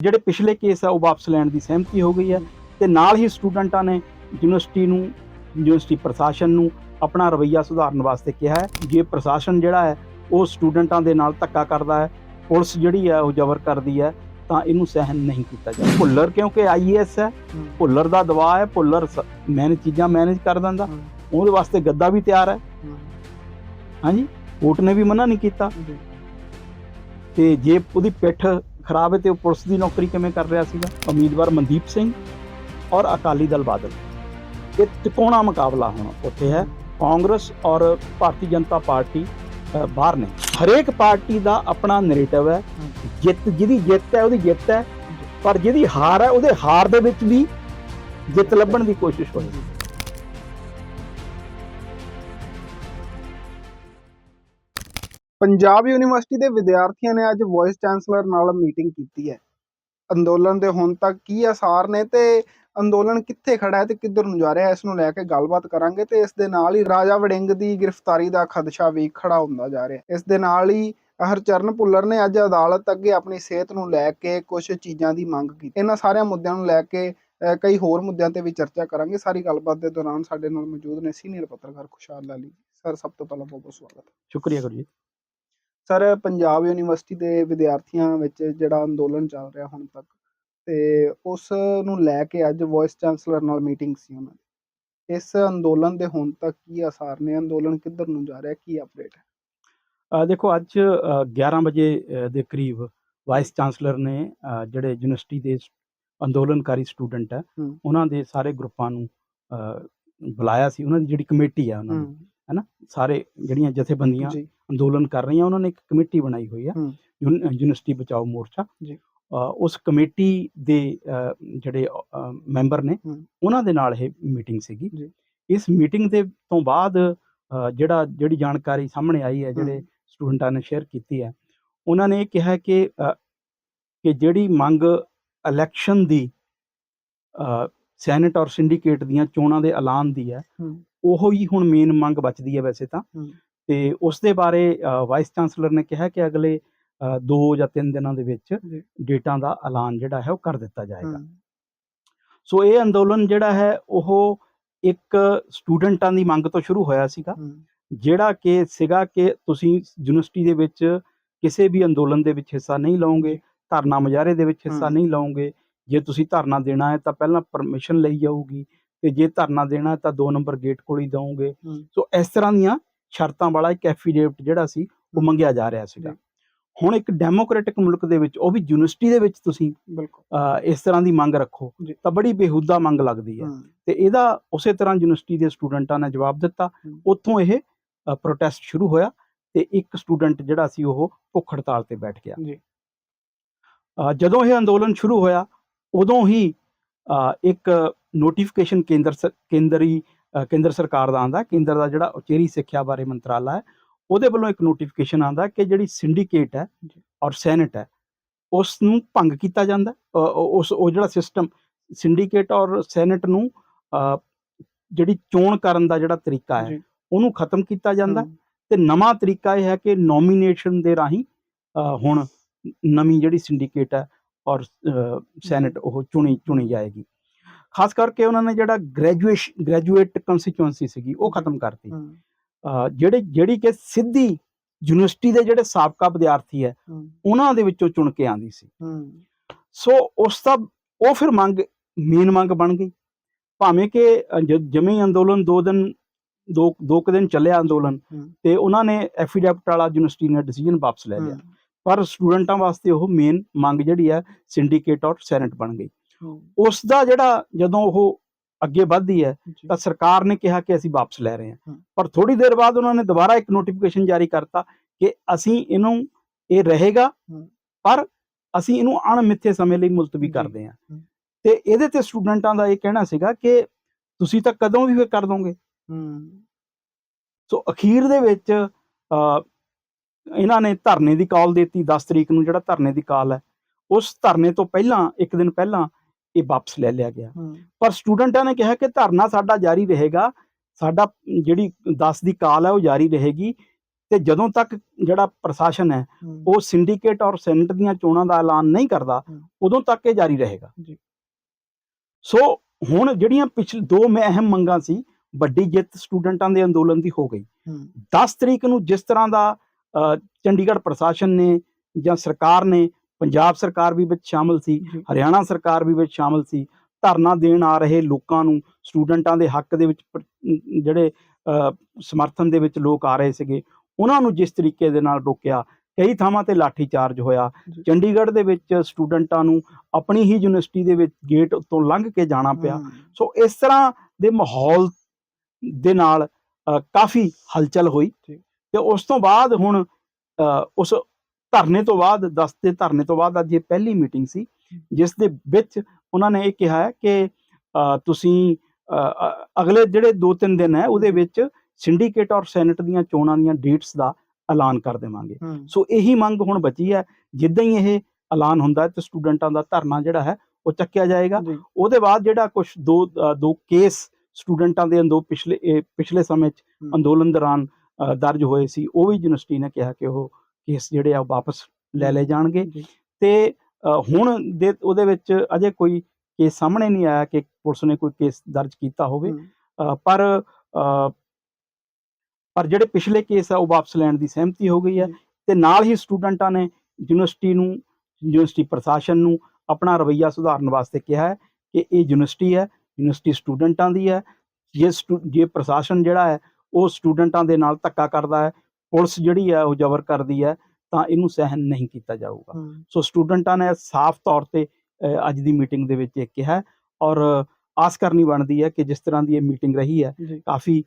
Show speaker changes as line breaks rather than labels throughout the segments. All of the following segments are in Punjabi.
ਜਿਹੜੇ ਪਿਛਲੇ ਕੇਸ ਆ ਉਹ ਵਾਪਸ ਲੈਣ ਦੀ ਸਹਿਮਤੀ ਹੋ ਗਈ ਹੈ ਤੇ ਨਾਲ ਹੀ ਸਟੂਡੈਂਟਾਂ ਨੇ ਯੂਨੀਵਰਸਿਟੀ ਨੂੰ ਯੂਨੀਵਰਸਿਟੀ ਪ੍ਰਸ਼ਾਸਨ ਨੂੰ ਆਪਣਾ ਰਵੱਈਆ ਸੁਧਾਰਨ ਵਾਸਤੇ ਕਿਹਾ ਹੈ। ਜੇ ਪ੍ਰਸ਼ਾਸਨ ਜਿਹੜਾ ਹੈ ਉਹ ਸਟੂਡੈਂਟਾਂ ਦੇ ਨਾਲ ਧੱਕਾ ਕਰਦਾ ਹੈ ਪੁਲਿਸ ਜਿਹੜੀ ਹੈ ਉਹ ਜ਼ਬਰ ਕਰਦੀ ਹੈ ਤਾਂ ਇਹਨੂੰ ਸਹਿਨ ਨਹੀਂ ਕੀਤਾ ਜਾਂਦਾ। ਭੁੱਲਰ ਕਿਉਂਕਿ ਆਈਏਐਸ ਹੈ ਭੁੱਲਰ ਦਾ ਦਬਾਅ ਹੈ ਭੁੱਲਰ ਮੈਨੇਜ ਚੀਜ਼ਾਂ ਮੈਨੇਜ ਕਰ ਦਿੰਦਾ। ਉਹਦੇ ਵਾਸਤੇ ਗੱਦਾ ਵੀ ਤਿਆਰ ਹੈ। ਹਾਂਜੀ? ਕੋਰਟ ਨੇ ਵੀ ਮਨਾ ਨਹੀਂ ਕੀਤਾ। ਤੇ ਜੇ ਉਹਦੀ ਪਿੱਠ ਖਰਾਬ ਹੈ ਤੇ ਉਹ ਪੁਲਿਸ ਦੀ ਨੌਕਰੀ ਕਿਵੇਂ ਕਰ ਰਿਹਾ ਸੀਗਾ? ਉਮੀਦਵਾਰ ਮਨਦੀਪ ਸਿੰਘ ਔਰ ਅਕਾਲੀ ਦਲ ਬਾਦਲ। ਇਹ ਤਿਕੋਣਾ ਮੁਕਾਬਲਾ ਹੁਣ ਉੱਥੇ ਹੈ। ਕਾਂਗਰਸ ਔਰ ਭਾਰਤੀ ਜਨਤਾ ਪਾਰਟੀ ਬਾਹਰ ਨੇ। ਹਰੇਕ ਪਾਰਟੀ ਦਾ ਆਪਣਾ ਨੈਰੇਟਿਵ ਹੈ। ਜਿੱਤ ਜਿਹਦੀ ਜਿੱਤ ਹੈ, ਉਹਦੀ ਜਿੱਤ ਹੈ। ਪਰ ਜਿਹਦੀ ਹਾਰ ਹੈ, ਉਹਦੇ ਹਾਰ ਦੇ ਵਿੱਚ ਵੀ ਜਿੱਤ ਲੱਭਣ ਦੀ ਕੋਸ਼ਿਸ਼ ਹੋਈ
ਪੰਜਾਬ ਯੂਨੀਵਰਸਿਟੀ ਦੇ ਵਿਦਿਆਰਥੀਆਂ ਨੇ ਅੱਜ ਵਾਈਸ ਚਾਂਸਲਰ ਨਾਲ ਮੀਟਿੰਗ ਕੀਤੀ ਹੈ। ਅੰਦੋਲਨ ਦੇ ਹੁਣ ਤੱਕ ਕੀ ਅਸਾਰ ਨੇ ਤੇ ਅੰਦੋਲਨ ਕਿੱਥੇ ਖੜਾ ਹੈ ਤੇ ਕਿੱਧਰ ਨੂੰ ਜਾ ਰਿਹਾ ਹੈ ਇਸ ਨੂੰ ਲੈ ਕੇ ਗੱਲਬਾਤ ਕਰਾਂਗੇ ਤੇ ਇਸ ਦੇ ਨਾਲ ਹੀ ਰਾਜਾ ਵੜਿੰਗ ਦੀ ਗ੍ਰਿਫਤਾਰੀ ਦਾ ਖਦਸ਼ਾ ਵੀ ਖੜਾ ਹੁੰਦਾ ਜਾ ਰਿਹਾ ਇਸ ਦੇ ਨਾਲ ਹੀ ਹਰਚਰਨ ਭੁੱਲਰ ਨੇ ਅੱਜ ਅਦਾਲਤ ਅੱਗੇ ਆਪਣੀ ਸਿਹਤ ਨੂੰ ਲੈ ਕੇ ਕੁਝ ਚੀਜ਼ਾਂ ਦੀ ਮੰਗ ਕੀਤੀ। ਇਹਨਾਂ ਸਾਰਿਆਂ ਮੁੱਦਿਆਂ ਨੂੰ ਲੈ ਕੇ ਕਈ ਹੋਰ ਮੁੱਦਿਆਂ ਤੇ ਵੀ ਚਰਚਾ ਕਰਾਂਗੇ। ਸਾਰੀ ਗੱਲਬਾਤ ਦੇ ਦੌਰਾਨ ਸਾਡੇ ਨਾਲ ਮੌਜੂਦ ਨੇ ਸੀਨੀਅਰ ਪੱਤਰਕਾਰ ਖੁਸ਼ਹਾਲ ਲਾਲੀ। ਸਰ, ਸਭ ਤੋਂ ਪਹਿਲਾਂ ਬਹੁਤ ਬਹੁਤ ਸਵਾਗਤ
ਸ਼ੁਕਰੀਆ ਗੁਰਜੀਤ।
ਸਰ ਪੰਜਾਬ ਯੂਨੀਵਰਸਿਟੀ ਦੇ ਵਿਦਿਆਰਥੀਆਂ ਵਿੱਚ ਜਿਹੜਾ ਅੰਦੋਲਨ ਚੱਲ ਰਿਹਾ ਹੁਣ ਤੱਕ ਤੇ ਉਸ ਨੂੰ ਲੈ ਕੇ ਅੱਜ ਵਾਇਸ ਚਾਂਸਲਰ ਨਾਲ ਮੀਟਿੰਗ ਸੀ ਉਹਨਾਂ ਦੀ। ਇਸ ਅੰਦੋਲਨ ਦੇ ਹੁਣ ਤੱਕ ਕੀ ਅਸਾਰ ਨੇ? ਅੰਦੋਲਨ ਕਿੱਧਰ ਨੂੰ ਜਾ ਰਿਹਾ? ਕੀ ਅਪਡੇਟ ਹੈ?
ਦੇਖੋ ਅੱਜ ਅ, 11 ਵਜੇ ਦੇ ਕਰੀਬ ਵਾਈਸ ਚਾਂਸਲਰ ਨੇ ਜਿਹੜੇ ਯੂਨੀਵਰਸਿਟੀ ਦੇ ਅੰਦੋਲਨਕਾਰੀ ਸਟੂਡੈਂਟ ਹੈ। ਉਹਨਾਂ ਦੇ ਸਾਰੇ ਗਰੁੱਪਾਂ ਨੂੰ ਬੁਲਾਇਆ ਸੀ। ਉਹਨਾਂ ਦੀ ਜਿਹੜੀ ਕਮੇਟੀ ਹੈ ਉਹਨਾਂ ਦੀ। ਹੈਨਾ ਸਾਰੇ ਜਿਹੜੀਆਂ ਜਥੇਬੰਦੀਆਂ
ਜੀ
ਅੰਦੋਲਨ ਕਰ ਰਹੀਆਂ ਉਹਨਾਂ ਨੇ ਇੱਕ ਕਮੇਟੀ ਬਣਾਈ ਹੋਈ ਹੂੰ। ਯੂਨ- ਯੂਨੀਵਰਸਿਟੀ ਬਚਾਓ ਮੋਰਚਾ
ਜੀ।
ਅ, ਉਸ ਕਮੇਟੀ ਦੇ ਅ, ਜਿਹੜੇ ਅ, ਮੈਂਬਰ ਨੇ
ਹੂੰ।
ਉਹਨਾਂ ਦੇ ਨਾਲ ਇਹ ਮੀਟਿੰਗ ਸੀਗੀ
ਜੀ।
ਇਸ ਮੀਟਿੰਗ ਦੇ ਤੋਂ ਬਾਅਦ ਅ, ਜਿਹੜਾ ਜਿਹੜੀ ਜਾਣਕਾਰੀ ਸਾਹਮਣੇ ਆਈ ਹੈ ਜਿਹੜੇ। ਸਟੂਡੈਂਟਾਂ ਨੇ ਸ਼ੇਅਰ ਕੀਤੀ ਹੈ ਉਹਨਾਂ ਨੇ ਇਹ ਕਿਹਾ ਕਿ ਅ, ਕਿ ਜਿਹੜੀ ਮੰਗ ਇਲੈਕਸ਼ਨ ਦੀ ਅ, ਸੈਨੇਟ ਔਰ ਸਿੰਡੀਕੇਟ ਦੀਆਂ ਚੋਣਾਂ ਦੇ ਐਲਾਨ ਦੀ ਹੈ
ਹੂੰ।
ਉਹੋ ਹੀ ਹੁਣ ਮੇਨ ਮੰਗ ਬਚਦੀ ਹੈ ਵੈਸੇ ਤਾਂ। ਤੇ ਉਸ ਦੇ ਬਾਰੇ ਵਾਈਸ ਚਾਂਸਲਰ ਨੇ ਕਿਹਾ ਕਿ ਅਗਲੇ 2 ਜਾਂ 3 ਦਿਨਾਂ ਦੇ ਵਿੱਚ। ਡੇਟਾਂ ਦਾ ਐਲਾਨ ਜਿਹੜਾ ਹੈ ਉਹ ਕਰ ਦਿੱਤਾ ਜਾਏਗਾ। ਸੋ ਇਹ ਅੰਦੋਲਨ ਜਿਹੜਾ ਹੈ ਉਹ ਇੱਕ ਸਟੂਡੈਂਟਾਂ ਦੀ ਮੰਗ ਤੋਂ ਸ਼ੁਰੂ ਹੋਇਆ ਸੀਗਾ। ਜਿਹੜਾ ਕਿ ਸੀਗਾ ਕਿ ਤੁਸੀਂ ਯੂਨੀਵਰਸਿਟੀ ਦੇ ਵਿੱਚ ਕਿਸੇ ਵੀ ਅੰਦੋਲਨ ਦੇ ਵਿੱਚ ਹਿੱਸਾ ਨਹੀਂ ਲਓਗੇ ਧਰਨਾ ਮੁਜ਼ਾਹਰੇ ਦੇ ਵਿੱਚ ਹਿੱਸਾ। ਨਹੀਂ ਲਓਗੇ ਜੇ ਤੁਸੀਂ ਧਰਨਾ ਦੇਣਾ ਹੈ ਤਾਂ ਪਹਿਲਾਂ ਪਰਮਿਸ਼ਨ ਲਈ ਜਾਊਗੀ ਤੇ ਜੇ ਧਰਨਾ ਦੇਣਾ ਤਾਂ 2 ਨੰਬਰ ਗੇਟ ਕੋਲ ਹੀ ਦਵੋਗੇ। ਸੋ ਇਸ ਤਰ੍ਹਾਂ ਦੀਆਂ ਸ਼ਰਤਾਂ ਵਾਲਾ ਇੱਕ ਐਫੀਡੇਵਿਟ ਜਿਹੜਾ ਸੀ ਉਹ। ਮੰਗਿਆ ਜਾ ਰਿਹਾ ਸੀਗਾ। ਹੁਣ ਇੱਕ ਡੈਮੋਕ੍ਰੈਟਿਕ ਮੁਲਕ ਦੇ ਵਿੱਚ ਉਹ ਵੀ ਯੂਨੀਵਰਸਿਟੀ ਦੇ ਵਿੱਚ ਤੁਸੀਂ
ਬਿਲਕੁਲ
ਇਸ ਤਰ੍ਹਾਂ ਦੀ ਮੰਗ ਰੱਖੋ। ਤਾਂ ਬੜੀ ਬੇਹੂਦਾ ਮੰਗ ਲੱਗਦੀ ਹੈ। ਤੇ ਇਹਦਾ ਉਸੇ ਤਰ੍ਹਾਂ ਯੂਨੀਵਰਸਿਟੀ ਦੇ ਸਟੂਡੈਂਟਾਂ ਨੇ ਜਵਾਬ ਦਿੱਤਾ। ਉੱਥੋਂ ਇਹ ਪ੍ਰੋਟੈਸਟ ਸ਼ੁਰੂ ਹੋਇਆ ਤੇ ਇੱਕ ਸਟੂਡੈਂਟ ਜਿਹੜਾ ਸੀ ਉਹ ਭੁੱਖ ਹੜਤਾਲ ਤੇ ਬੈਠ ਗਿਆ
ਜੀ।
ਜਦੋਂ ਇਹ ਅੰਦੋਲਨ ਸ਼ੁਰੂ ਹੋਇਆ ਉਦੋਂ ਹੀ ਇੱਕ ਨੋਟੀਫਿਕੇਸ਼ਨ ਕੇਂਦਰ ਕੇਂਦਰੀ ਕੇਂਦਰ ਸਰਕਾਰ ਦਾ ਆਂਦਾ ਕੇਂਦਰ ਦਾ ਜਿਹੜਾ ਉਚੇਰੀ ਸਿੱਖਿਆ ਬਾਰੇ ਮੰਤਰਾਲਾ ਹੈ ਉਹਦੇ ਵੱਲੋਂ ਇੱਕ ਨੋਟੀਫਿਕੇਸ਼ਨ ਆਂਦਾ ਕਿ ਜਿਹੜੀ ਸਿੰਡੀਕੇਟ ਹੈ। ਔਰ ਸੈਨੇਟ ਹੈ ਉਸ ਨੂੰ ਭੰਗ ਕੀਤਾ ਜਾਂਦਾ ਉਸ ਉਹ ਜਿਹੜਾ ਸਿਸਟਮ ਸਿੰਡੀਕੇਟ ਔਰ ਸੈਨੇਟ ਨੂੰ ਜਿਹੜੀ ਚੋਣ ਕਰਨ ਦਾ ਜਿਹੜਾ ਤਰੀਕਾ ਹੈ। ਉਹਨੂੰ ਖਤਮ ਕੀਤਾ ਜਾਂਦਾ। ਤੇ ਨਵਾਂ ਤਰੀਕਾ ਇਹ ਹੈ ਕਿ ਨੋਮੀਨੇਸ਼ਨ ਦੇ ਰਾਹੀਂ ਹੁਣ ਨਵੀਂ ਜਿਹੜੀ ਸਿੰਡੀਕੇਟ ਹੈ ਔਰ ਸੈਨੇਟ ਉਹ ਚੁਣੀ ਚੁਣੀ ਜਾਏਗੀ ਖਾਸ ਕਰਕੇ ਉਹਨਾਂ ਨੇ ਜਿਹੜਾ ਗ੍ਰੈਜੂਏਸ਼ਨ ਗ੍ਰੈਜੂਏਟ ਕੰਸਟੀਚੁਐਂਸੀ ਸੀਗੀ ਉਹ ਖਤਮ ਕਰਤੀ ਜਿਹੜੇ ਜਿਹੜੀ ਕਿ ਸਿੱਧੀ ਯੂਨੀਵਰਸਿਟੀ ਦੇ ਜਿਹੜੇ ਸਾਬਕਾ ਵਿਦਿਆਰਥੀ ਹੈ। ਉਹਨਾਂ ਦੇ ਵਿੱਚੋਂ ਚੁਣ ਕੇ ਆਂਦੀ ਸੀ। ਸੋ ਉਸ ਦਾ ਉਹ ਫਿਰ ਮੰਗ ਮੇਨ ਮੰਗ ਬਣ ਗਈ ਭਾਵੇਂ ਕਿ ਅ, ਜ- ਜਿਵੇਂ ਹੀ ਅੰਦੋਲਨ ਦੋ ਦਿਨ ਦੋ ਦੋ ਕੁ ਦਿਨ ਚੱਲਿਆ ਅੰਦੋਲਨ। ਤੇ ਉਹਨਾਂ ਨੇ ਐਫੀਡੈਵਿਟ ਵਾਲਾ ਯੂਨੀਵਰਸਿਟੀ ਨੇ ਡਿਸੀਜਨ ਵਾਪਸ ਲੈ ਲਿਆ। ਪਰ ਸਟੂਡੈਂਟਾਂ ਵਾਸਤੇ ਉਹ ਮੇਨ ਮੰਗ ਜਿਹੜੀ ਹੈ ਸਿੰਡੀਕੇਟ ਔਰ ਸੈਨੇਟ ਬਣ ਗਈ। ਉਸ ਦਾ ਜਿਹੜਾ ਜਦੋਂ ਉਹ ਅੱਗੇ ਵੱਧਦੀ ਹੈ। ਤਾਂ ਸਰਕਾਰ ਨੇ ਕਿਹਾ ਕਿ ਅਸੀਂ ਵਾਪਸ ਲੈ ਰਹੇ ਹਾਂ। ਪਰ ਥੋੜੀ ਦੇਰ ਬਾਅਦ ਉਹਨਾਂ ਨੇ ਦੁਬਾਰਾ ਇੱਕ ਨੋਟੀਫਿਕੇਸ਼ਨ ਜਾਰੀ ਕਰਤਾ ਕਿ ਅਸੀਂ ਇਹਨੂੰ ਇਹ ਰਹੇਗਾ। ਪਰ ਅਸੀਂ ਇਹਨੂੰ ਅਣਮਿੱਥੇ ਸਮੇਂ ਲਈ ਮੁਲਤਵੀ। ਕਰਦੇ ਹਾਂ। ਤੇ ਇਹਦੇ ਤੇ ਸਟੂਡੈਂਟਾਂ ਦਾ ਇਹ ਕਹਿਣਾ ਸੀਗਾ ਕਿ ਤੁਸੀਂ ਤਾਂ ਕਦੋਂ ਵੀ ਫਿਰ ਕਰ ਦੋਗੇ। ਸੋ ਅਖੀਰ ਦੇ ਵਿੱਚ ਇਹਨਾਂ ਨੇ ਧਰਨੇ ਦੀ ਕਾਲ ਦਿੱਤੀ 10 ਤਰੀਕ ਨੂੰ ਜਿਹੜਾ ਧਰਨੇ ਦੀ ਕਾਲ ਹੈ ਉਸ ਧਰਨੇ ਤੋਂ ਪਹਿਲਾਂ ਇੱਕ ਦਿਨ ਪਹਿਲਾਂ ਇਹ ਵਾਪਸ ਲੈ ਲਿਆ ਗਿਆ। ਪਰ ਸਟੂਡੈਂਟਾਂ ਨੇ ਕਿਹਾ ਕਿ ਧਰਨਾ ਸਾਡਾ ਜਾਰੀ ਰਹੇਗਾ ਸਾਡਾ ਜਿਹੜੀ 10 ਦੀ ਕਾਲ ਹੈ ਉਹ ਜਾਰੀ ਰਹੇਗੀ ਤੇ ਜਦੋਂ ਤੱਕ ਜਿਹੜਾ ਪ੍ਰਸ਼ਾਸਨ ਹੈ ਉਹ ਸਿੰਡੀਕੇਟ ਔਰ ਸੈਨੇਟ ਦੀਆਂ ਚੋਣਾਂ ਦਾ ਐਲਾਨ ਨਹੀਂ ਕਰਦਾ। ਉਦੋਂ ਤੱਕ ਇਹ ਜਾਰੀ ਰਹੇਗਾ
ਜੀ।
ਸੋ ਹੁਣ ਜਿਹੜੀਆਂ ਪਿਛਲੇ ਦੋ ਮੈਂ ਅਹਿਮ ਮੰਗਾਂ ਸੀ ਵੱਡੀ ਜਿੱਤ ਸਟੂਡੈਂਟਾਂ ਦੇ ਅੰਦੋਲਨ ਦੀ ਹੋ ਗਈ
ਹੂੰ,
10 ਤਰੀਕ ਨੂੰ ਜਿਸ ਤਰ੍ਹਾਂ ਦਾ ਚੰਡੀਗੜ੍ਹ ਪ੍ਰਸ਼ਾਸਨ ਨੇ ਜਾਂ ਸਰਕਾਰ ਨੇ ਪੰਜਾਬ ਸਰਕਾਰ ਵੀ ਵਿੱਚ ਸ਼ਾਮਲ ਸੀ ਹਰਿਆਣਾ ਸਰਕਾਰ ਵੀ ਵਿੱਚ ਸ਼ਾਮਲ ਸੀ ਧਰਨਾ ਦੇਣ ਆ ਰਹੇ ਲੋਕਾਂ ਨੂੰ ਸਟੂਡੈਂਟਾਂ ਦੇ ਹੱਕ ਦੇ ਵਿੱਚ ਜਿਹੜੇ ਸਮਰਥਨ ਦੇ ਵਿੱਚ ਲੋਕ ਆ ਰਹੇ ਸੀਗੇ ਉਹਨਾਂ ਨੂੰ ਜਿਸ ਤਰੀਕੇ ਦੇ ਨਾਲ ਰੋਕਿਆ ਕਈ ਥਾਵਾਂ ਤੇ ਲਾਠੀ ਚਾਰਜ ਹੋਇਆ। ਚੰਡੀਗੜ੍ਹ ਦੇ ਵਿੱਚ ਸਟੂਡੈਂਟਾਂ ਨੂੰ ਆਪਣੀ ਹੀ ਯੂਨੀਵਰਸਿਟੀ ਦੇ ਵਿੱਚ ਗੇਟ ਉੱਤੋਂ ਲੰਘ ਕੇ ਜਾਣਾ ਪਿਆ ਸੋ ਇਸ ਤਰ੍ਹਾਂ ਦੇ ਮਾਹੌਲ ਦੇ ਨਾਲ ਕਾਫੀ ਹਲਚਲ ਹੋਈ। ਤੇ ਉਸ ਤੋਂ ਬਾਅਦ ਹੁਣ ਉਸ ਧਰਨੇ ਤੋਂ ਬਾਅਦ 10 ਦੇ ਧਰਨੇ ਤੋਂ ਬਾਅਦ ਅੱਜ ਇਹ ਪਹਿਲੀ ਮੀਟਿੰਗ ਸੀ ਜਿਸ ਦੇ ਵਿੱਚ ਉਹਨਾਂ ਨੇ ਇਹ ਕਿਹਾ ਹੈ ਕਿ ਤੁਸੀਂ ਅਗਲੇ ਜਿਹੜੇ 2-3 ਦਿਨ ਹੈ ਉਹਦੇ ਵਿੱਚ ਸਿੰਡੀਕੇਟ ਔਰ ਸੈਨੇਟ ਦੀਆਂ ਚੋਣਾਂ ਦੀਆਂ ਡੇਟਸ ਦਾ ਐਲਾਨ ਕਰ ਦੇਵਾਂਗੇ। ਸੋ ਇਹੀ ਮੰਗ ਹੁਣ ਬਚੀ ਹੈ ਜਿੱਦਾਂ ਹੀ ਇਹ ਐਲਾਨ ਹੁੰਦਾ ਹੈ ਤੇ ਸਟੂਡੈਂਟਾਂ ਦਾ ਧਰਨਾ ਜਿਹੜਾ ਹੈ ਉਹ ਚੱਕਿਆ ਜਾਏਗਾ। ਉਹਦੇ ਬਾਅਦ ਜਿਹੜਾ ਕੁਝ ਦੋ ਦੋ ਕੇਸ ਸਟੂਡੈਂਟਾਂ ਦੇ ਅੰਦੋ ਪਿਛਲੇ ਪਿਛਲੇ ਸਮੇਂ 'ਚ। ਅੰਦੋਲਨ ਦੌਰਾਨ ਦਰਜ ਹੋਏ ਸੀ ਉਹ ਵੀ ਯੂਨੀਵਰਸਿਟੀ ਨੇ ਕਿਹਾ ਕਿ ਉਹ ਕੇਸ ਜਿਹੜੇ ਆ ਵਾਪਸ ਲੈ ਲਏ ਜਾਣਗੇ। ਤੇ ਹੁਣ ਦੇ ਉਹਦੇ ਵਿੱਚ ਅਜੇ ਕੋਈ ਕੇਸ ਸਾਹਮਣੇ ਨਹੀਂ ਆਇਆ ਕਿ ਪੁਲਿਸ ਨੇ ਕੋਈ ਕੇਸ ਦਰਜ ਕੀਤਾ ਹੋਵੇ। ਪਰ ਪਰ ਜਿਹੜੇ ਪਿਛਲੇ ਕੇਸ ਆ ਉਹ ਵਾਪਸ ਲੈਣ ਦੀ ਸਹਿਮਤੀ ਹੋ ਗਈ ਹੈ। ਤੇ ਨਾਲ ਹੀ ਸਟੂਡੈਂਟਾਂ ਨੇ ਯੂਨੀਵਰਸਿਟੀ ਨੂੰ ਯੂਨੀਵਰਸਿਟੀ ਪ੍ਰਸ਼ਾਸਨ ਨੂੰ ਆਪਣਾ ਰਵੱਈਆ ਸੁਧਾਰਨ ਵਾਸਤੇ ਕਿਹਾ ਹੈ ਕਿ ਇਹ ਯੂਨੀਵਰਸਿਟੀ ਹੈ ਯੂਨੀਵਰਸਿਟੀ ਸਟੂਡੈਂਟਾਂ ਦੀ ਹੈ। ਜੇ ਜੇ ਪ੍ਰਸ਼ਾਸਨ ਜਿਹੜਾ ਹੈ ਉਹ ਸਟੂਡੈਂਟਾਂ ਦੇ ਨਾਲ ਧੱਕਾ ਕਰਦਾ ਹੈ ਪੁਲਿਸ ਜਿਹੜੀ ਹੈ ਉਹ ਜ਼ਬਰ ਕਰਦੀ ਹੈ ਤਾਂ ਇਹਨੂੰ ਸਹਿਨ ਨਹੀਂ ਕੀਤਾ ਜਾਊਗਾ। ਸੋ ਸਟੂਡੈਂਟਾਂ ਨੇ ਸਾਫ਼ ਤੌਰ ਤੇ ਅੱਜ ਦੀ ਮੀਟਿੰਗ ਦੇ ਵਿੱਚ ਇਹ ਕਿਹਾ ਔਰ ਆਸ ਕਰਨੀ ਬਣਦੀ ਹੈ ਕਿ ਜਿਸ ਤਰ੍ਹਾਂ ਦੀ ਇਹ ਮੀਟਿੰਗ ਰਹੀ ਹੈ ਕਾਫੀ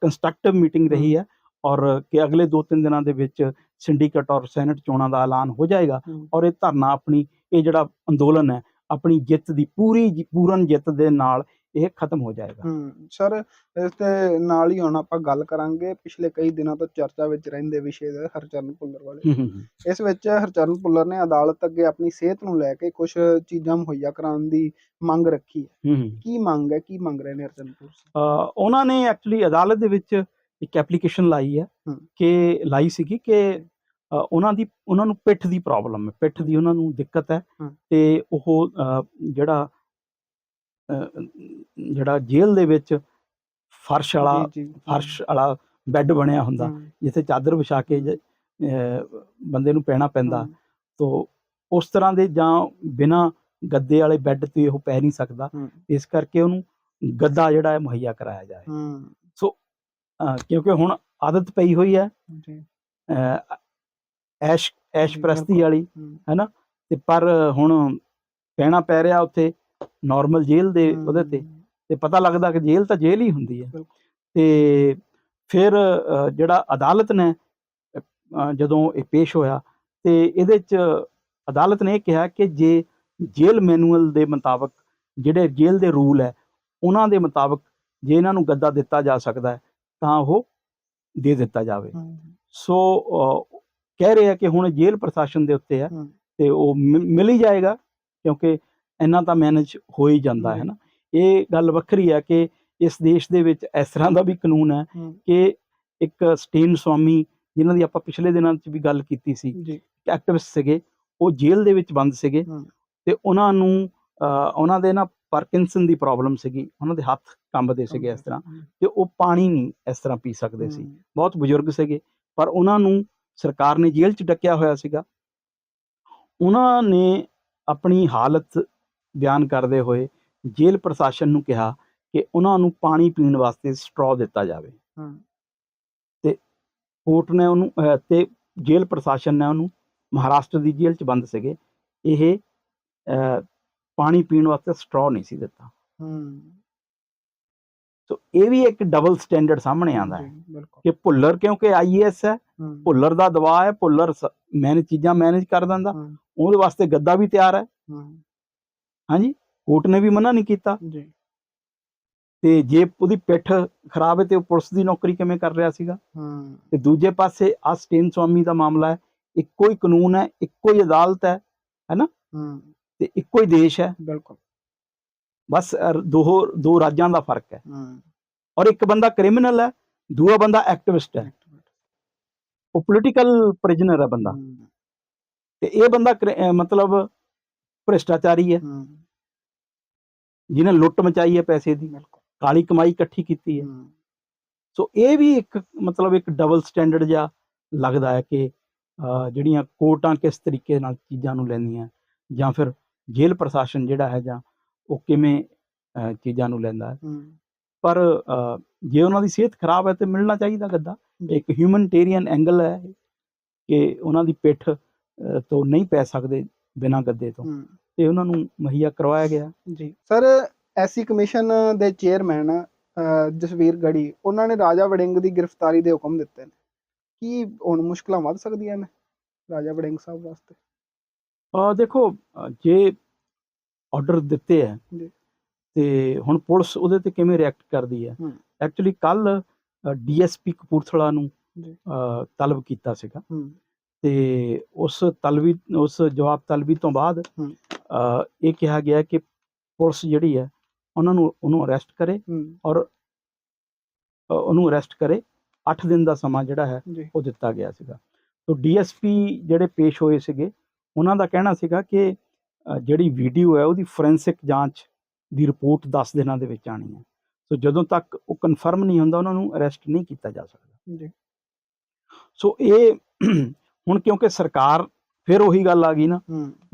ਕੰਸਟਰਕਟਿਵ ਮੀਟਿੰਗ ਰਹੀ ਹੈ। ਔਰ ਕਿ ਅਗਲੇ 2-3 ਦਿਨਾਂ ਦੇ ਵਿੱਚ ਸਿੰਡੀਕੇਟ ਔਰ ਸੈਨੇਟ ਚੋਣਾਂ ਦਾ ਐਲਾਨ ਹੋ ਜਾਏਗਾ ਔਰ ਇਹ ਧਰਨਾ ਆਪਣੀ ਇਹ ਜਿਹੜਾ ਅੰਦੋਲਨ ਹੈ ਆਪਣੀ ਜਿੱਤ ਦੀ ਪੂਰੀ ਪੂਰਨ ਜਿੱਤ ਦੇ ਨਾਲ ਇਹ ਖਤਮ ਹੋ ਜਾਏਗਾ
ਹੂੰ ਸਰ ਇਸ ਦੇ ਨਾਲ ਹੀ ਹੁਣ ਆਪਾਂ ਗੱਲ ਕਰਾਂਗੇ ਪਿਛਲੇ ਕਈ ਦਿਨਾਂ ਤੋਂ ਚਰਚਾ ਵਿੱਚ ਰਹਿੰਦੇ ਵਿਸ਼ੇ ਦੇ ਹਰਚਰਨ ਭੁੱਲਰ ਵਾਲੇ। ਇਸ ਵਿੱਚ ਹਰਚਰਨ ਭੁੱਲਰ ਨੇ ਅਦਾਲਤ ਅੱਗੇ ਆਪਣੀ ਸਿਹਤ ਨੂੰ ਲੈ ਕੇ ਕੁਝ ਚੀਜ਼ਾਂ ਮੁਹੱਈਆ ਕਰਾਉਣ ਦੀ ਮੰਗ ਰੱਖੀ ਹੈ। ਕੀ ਮੰਗ ਹੈ ਕੀ ਮੰਗ ਰਹੇ ਨੇ ਹਰਚਰਨ ਭੁੱਲਰ
ਅ, ਉਹਨਾਂ ਨੇ ਐਕਚੁਅਲੀ ਅਦਾਲਤ ਦੇ ਵਿੱਚ ਇੱਕ ਐਪਲੀਕੇਸ਼ਨ ਲਾਈ ਹੈ। ਕਿ ਲਾਈ ਸੀਗੀ ਕਿ ਉਹਨਾਂ ਦੀ ਉਹਨਾਂ ਨੂੰ ਪਿੱਠ ਦੀ ਪ੍ਰੋਬਲਮ ਹੈ ਪਿੱਠ ਦੀ ਉਹਨਾਂ ਨੂੰ ਦਿੱਕਤ ਹੈ। ਤੇ ਉਹ ਜਿਹੜਾ ਜਿਹੜਾ ਜੇਲ੍ਹ ਦੇ ਵਿੱਚ ਫਰਸ਼ ਵਾਲਾ ਫਰਸ਼ ਵਾਲਾ ਬੈੱਡ ਬਣਿਆ ਹੁੰਦਾ ਜਿੱਥੇ ਚਾਦਰ ਵਿਛਾ ਕੇ ਬੰਦੇ ਨੂੰ ਪੈਣਾ ਪੈਂਦਾ। ਤੋ ਉਸ ਤਰ੍ਹਾਂ ਦੇ ਜਾਂ ਬਿਨਾ ਗੱਦੇ ਵਾਲੇ ਬੈੱਡ ਤੇ ਉਹ ਪੈ ਨਹੀਂ ਸਕਦਾ ਇਸ ਕਰਕੇ ਉਹਨੂੰ ਗੱਦਾ ਜਿਹੜਾ ਹੈ ਮੁਹੱਈਆ ਕਰਾਇਆ ਜਾਏ। ਅਹ ਕਿਉਂਕਿ ਹੁਣ ਆਦਤ ਪਈ ਹੋਈ ਹੈ ਐਸ਼ ਐਸ਼ ਪ੍ਰਸਤੀ। ਵਾਲੀ
ਹੂੰ,
ਤੇ ਪਰ ਹੁਣ ਪੈਣਾ ਪੈ ਰਿਹਾ ਉੱਥੇ ਨਾਰਮਲ ਜੇਲ੍ਹ ਦੇ ਉਹਦੇ ਤੇ ਤੇ ਪਤਾ ਲੱਗਦਾ ਕਿ ਜੇਲ੍ਹ ਤਾਂ ਜੇਲ੍ਹ ਹੀ ਹੁੰਦੀ ਹੈ। ਤੇ ਫਿਰ ਜਿਹੜਾ ਅਦਾਲਤ ਨੇ ਜਦੋਂ ਇਹ ਪੇਸ਼ ਹੋਇਆ ਤੇ ਇਹਦੇ ਚ ਅਦਾਲਤ ਨੇ ਕਿਹਾ ਕਿ ਜੇ ਜੇਲ੍ਹ ਮੈਨੂਅਲ ਦੇ ਮੁਤਾਬਕ ਜਿਹੜੇ ਜੇਲ੍ਹ ਦੇ ਰੂਲ ਹੈ ਉਹਨਾਂ ਦੇ ਮੁਤਾਬਕ ਜੇ ਇਹਨਾਂ ਨੂੰ ਗੱਦਾ ਦਿੱਤਾ ਜਾ ਸਕਦਾ ਹੈ ਤਾਂ ਉਹ ਦੇ ਦਿੱਤਾ ਜਾਵੇ। ਸੋ ਕਹਿ ਰਹੇ ਆ ਕਿ ਹੁਣ ਜੇਲ੍ਹ ਪ੍ਰਸ਼ਾਸਨ ਦੇ ਉੱਤੇ ਹੈ ਤੇ ਉਹ ਮਿਲ ਹੀ ਜਾਏਗਾ ਕਿਉਂਕਿ ਇੰਨਾ ਤਾਂ ਮੈਨੇਜ ਹੋ ਹੀ ਜਾਂਦਾ ਹੈ। ਨਾ। ਇਹ ਗੱਲ ਵੱਖਰੀ ਹੈ ਕਿ ਇਸ ਦੇਸ਼ ਦੇ ਵਿੱਚ ਇਸ ਤਰ੍ਹਾਂ ਦਾ ਵੀ ਕਾਨੂੰਨ ਹੈ ਕਿ ਇੱਕ ਸਟੇਨ ਸਵਾਮੀ ਜਿਨ੍ਹਾਂ ਦੀ ਆਪਾਂ ਪਿਛਲੇ ਦਿਨਾਂ 'ਚ ਵੀ ਗੱਲ ਕੀਤੀ ਸੀ
ਜੀ,
ਐਕਟਿਵਿਸਟ ਸੀਗੇ ਉਹ ਜੇਲ੍ਹ ਦੇ ਵਿੱਚ ਬੰਦ ਸੀਗੇ ਤੇ ਉਹਨਾਂ ਨੂੰ ਉਹਨਾਂ ਦੇ ਨਾ ਪਾਰਕਿੰਸਨ ਦੀ ਪ੍ਰੋਬਲਮ ਸੀਗੀ ਉਹਨਾਂ ਦੇ ਹੱਥ ਕੰਬਦੇ ਸੀਗੇ ਇਸ ਤਰ੍ਹਾਂ ਤੇ ਉਹ ਪਾਣੀ ਨਹੀਂ ਇਸ ਤਰ੍ਹਾਂ ਪੀ ਸਕਦੇ ਸੀ। ਬਹੁਤ ਬਜ਼ੁਰਗ ਸੀਗੇ ਪਰ ਉਹਨਾਂ ਨੂੰ ਸਰਕਾਰ ਨੇ ਜੇਲ੍ਹ 'ਚ ਡੱਕਿਆ ਹੋਇਆ ਸੀਗਾ। ਉਹਨਾਂ ਨੇ ਆਪਣੀ ਹਾਲਤ ਬਿਆਨ ਕਰਦੇ ਹੋਏ ਜੇਲ੍ਹ ਪ੍ਰਸ਼ਾਸਨ ਨੂੰ ਕਿਹਾ ਕਿ ਉਹਨਾਂ ਨੂੰ ਪਾਣੀ ਪੀਣ ਵਾਸਤੇ ਸਟ੍ਰੋ ਦਿੱਤਾ ਜਾਵੇ।
ਹੂੰ,
ਕੋਰਟ ਨੇ ਉਹਨੂੰ ਅਹ, ਤੇ ਜੇਲ੍ਹ ਪ੍ਰਸ਼ਾਸਨ ਨੇ ਉਹਨੂੰ ਮਹਾਰਾਸ਼ਟਰ ਦੀ ਜੇਲ੍ਹ 'ਚ ਬੰਦ ਸੀਗੇ। ਇਹ ਅਹ, ਪਾਣੀ ਪੀਣ ਵਾਸਤੇ ਸਟ੍ਰੋ ਨਹੀਂ ਸੀ ਦਿੱਤਾ।
ਹੂੰ,
ਸੋ ਇਹ ਵੀ ਇੱਕ ਡਬਲ ਸਟੈਂਡਰਡ ਸਾਹਮਣੇ ਆਉਂਦਾ ਹੈ
ਜੀ, ਬਿਲਕੁਲ।
ਕਿ ਭੁੱਲਰ ਕਿਉਂਕਿ ਆਈਏਐਸ ਹੈ
ਹੂੰ,
ਭੁੱਲਰ ਦਾ ਦਬਾਅ ਹੈ ਭੁੱਲਰ ਮੈਨੇਜ ਚੀਜ਼ਾਂ ਮੈਨੇਜ ਕਰ ਦਿੰਦਾ।
ਹੂੰ,
ਉਹਦੇ ਵਾਸਤੇ ਗੱਦਾ ਵੀ ਤਿਆਰ ਹੈ।
ਹੂੰ,
ਹਾਂਜੀ ਕੋਰਟ ਨੇ ਵੀ ਮਨਾ ਨਹੀਂ ਕੀਤਾ।
ਜੀ,
ਤੇ ਜੇ ਉਹਦੀ ਪਿੱਠ ਖਰਾਬ ਹੈ ਤੇ ਉਹ ਪੁਲਿਸ ਦੀ ਨੌਕਰੀ ਕਿਵੇਂ ਕਰ ਰਿਹਾ ਸੀਗਾ?
ਹੂੰ,
ਤੇ ਦੂਜੇ ਪਾਸੇ ਆ ਸਟੇਨ ਸਵਾਮੀ ਦਾ ਮਾਮਲਾ ਹੈ ਇੱਕੋ ਹੀ ਕਾਨੂੰਨ ਹੈ ਇੱਕੋ ਹੀ ਅਦਾਲਤ ਹੈ
ਹੂੰ,
ਤੇ ਇੱਕੋ ਹੀ ਦੇਸ਼ ਹੈ।
ਬਿਲਕੁਲ।
ਬਸ ਦੋ ਦੋ ਰਾਜਾਂ ਦਾ ਫ਼ਰਕ ਹੈ।
ਹੂੰ,
ਔਰ ਇੱਕ ਬੰਦਾ ਕ੍ਰਿਮੀਨਲ ਹੈ ਦੂਆ ਬੰਦਾ ਐਕਟਿਵਿਸਟ ਹੈ। ਉਹ ਪੋਲੀਟੀਕਲ ਪ੍ਰਿਜ਼ਨਰ ਹੈ ਬੰਦਾ। ਤੇ ਇਹ ਬੰਦਾ ਮਤਲਬ ਭ੍ਰਿਸ਼ਟਾਚਾਰੀ ਹੈ।
ਹੂੰ,
ਜਿਹਨੇ ਲੁੱਟ ਮਚਾਈ ਹੈ ਪੈਸੇ ਦੀ ਕਾਲੀ ਕਮਾਈ ਇਕੱਠੀ ਕੀਤੀ ਹੈ। ਸੋ ਇਹ ਵੀ ਇੱਕ ਮਤਲਬ ਇੱਕ ਡਬਲ ਸਟੈਂਡਰਡ ਜਿਹਾ ਲੱਗਦਾ ਹੈ ਕਿ ਜਿਹੜੀਆਂ ਕੋਰਟਾਂ ਕਿਸ ਤਰੀਕੇ ਨਾਲ ਚੀਜ਼ਾਂ ਨੂੰ ਲੈਂਦੀਆਂ ਜਾਂ ਫਿਰ ਜੇਲ੍ਹ ਪ੍ਰਸ਼ਾਸਨ ਜਿਹੜਾ ਹੈ ਜਾਂ ਉਹ ਕਿਵੇਂ ਚੀਜ਼ਾਂ ਨੂੰ ਲੈਂਦਾ ਹੈ। ਪਰ ਜੇ ਉਹਨਾਂ ਦੀ ਸਿਹਤ ਖਰਾਬ ਹੈ ਤੇ ਮਿਲਣਾ ਚਾਹੀਦਾ ਗੱਦਾ। ਇੱਕ ਹਿਊਮਨਟੇਰੀਅਨ ਐਂਗਲ ਹੈ ਕਿ ਉਹਨਾਂ ਦੀ ਪਿੱਠ ਤੋਂ ਨਹੀਂ ਪੈ ਸਕਦੇ ਬਿਨਾਂ ਗੱਦੇ ਤੋਂ। ਤੇ ਉਹਨਾਂ ਨੂੰ ਮੁਹੱਈਆ ਕਰਵਾਇਆ ਗਿਆ।
ਜੀ। ਸਰ ਐਸੀ ਕਮਿਸ਼ਨ ਦੇ ਚੇਅਰਮੈਨ ਜਸਵੀਰ ਗੜੀ ਉਹਨਾਂ ਨੇ ਰਾਜਾ ਵੜਿੰਗ ਦੀ ਗ੍ਰਿਫਤਾਰੀ ਦੇ ਹੁਕਮ ਦਿੱਤੇ ਨੇ। ਕੀ ਹੁਣ ਮੁਸ਼ਕਲਾਂ ਵੱਧ ਸਕਦੀਆਂ ਨੇ ਰਾਜਾ ਵੜਿੰਗ ਸਾਹਿਬ ਵਾਸਤੇ?
ਅਹ ਦੇਖੋ ਜੇ ਆਰਡਰ ਦਿੱਤੇ ਹੈ
ਜੀ।
ਤੇ ਹੁਣ ਪੁਲਿਸ ਉਹਦੇ ਤੇ ਕਿਵੇਂ ਰਿਐਕਟ ਕਰਦੀ ਹੈ। ਐਕਚੁਅਲੀ ਕੱਲ ਡੀਐਸਪੀ ਕਪੂਰਥਲਾ ਨੂੰ ਤਲਬ ਕੀਤਾ ਸੀਗਾ। ਤੇ ਉਸ ਤਲਬੀ ਉਸ ਜਵਾਬ ਤਲਬੀ ਤੋਂ ਬਾਅਦ ਇਹ ਕਿਹਾ ਗਿਆ ਕਿ ਪੁਲਿਸ ਜਿਹੜੀ ਹੈ ਉਹਨਾਂ ਨੂੰ ਉਹਨੂੰ ਅਰੈਸਟ ਕਰੇ ਔਰ ਉਹਨੂੰ ਅਰੈਸਟ ਕਰੇ। 8 ਦਿਨ ਦਾ ਸਮਾਂ ਜਿਹੜਾ ਹੈ ਉਹ ਦਿੱਤਾ ਗਿਆ ਸੀਗਾ। ਤੋ ਡੀਐਸਪੀ ਜਿਹੜੇ ਪੇਸ਼ ਹੋਏ ਸੀਗੇ ਉਹਨਾਂ ਦਾ ਕਹਿਣਾ ਸੀਗਾ ਕਿ ਜਿਹੜੀ ਵੀਡੀਓ ਹੈ ਉਹਦੀ ਫੋਰੈਂਸਿਕ ਜਾਂਚ ਦੀ ਰਿਪੋਰਟ 10 ਦਿਨਾਂ ਦੇ ਵਿੱਚ ਆਣੀ ਹੈ। ਸੋ ਜਦੋਂ ਤੱਕ ਉਹ ਕਨਫਰਮ ਨਹੀਂ ਹੁੰਦਾ ਉਹਨਾਂ ਨੂੰ ਅਰੈਸਟ ਨਹੀਂ ਕੀਤਾ ਜਾ ਸਕਦਾ।
ਜੀ।
ਸੋ ਇਹ ਹੁਣ ਕਿਉਂਕਿ ਸਰਕਾਰ ਫਿਰ ਉਹੀ ਗੱਲ ਆ ਗਈ ਨਾ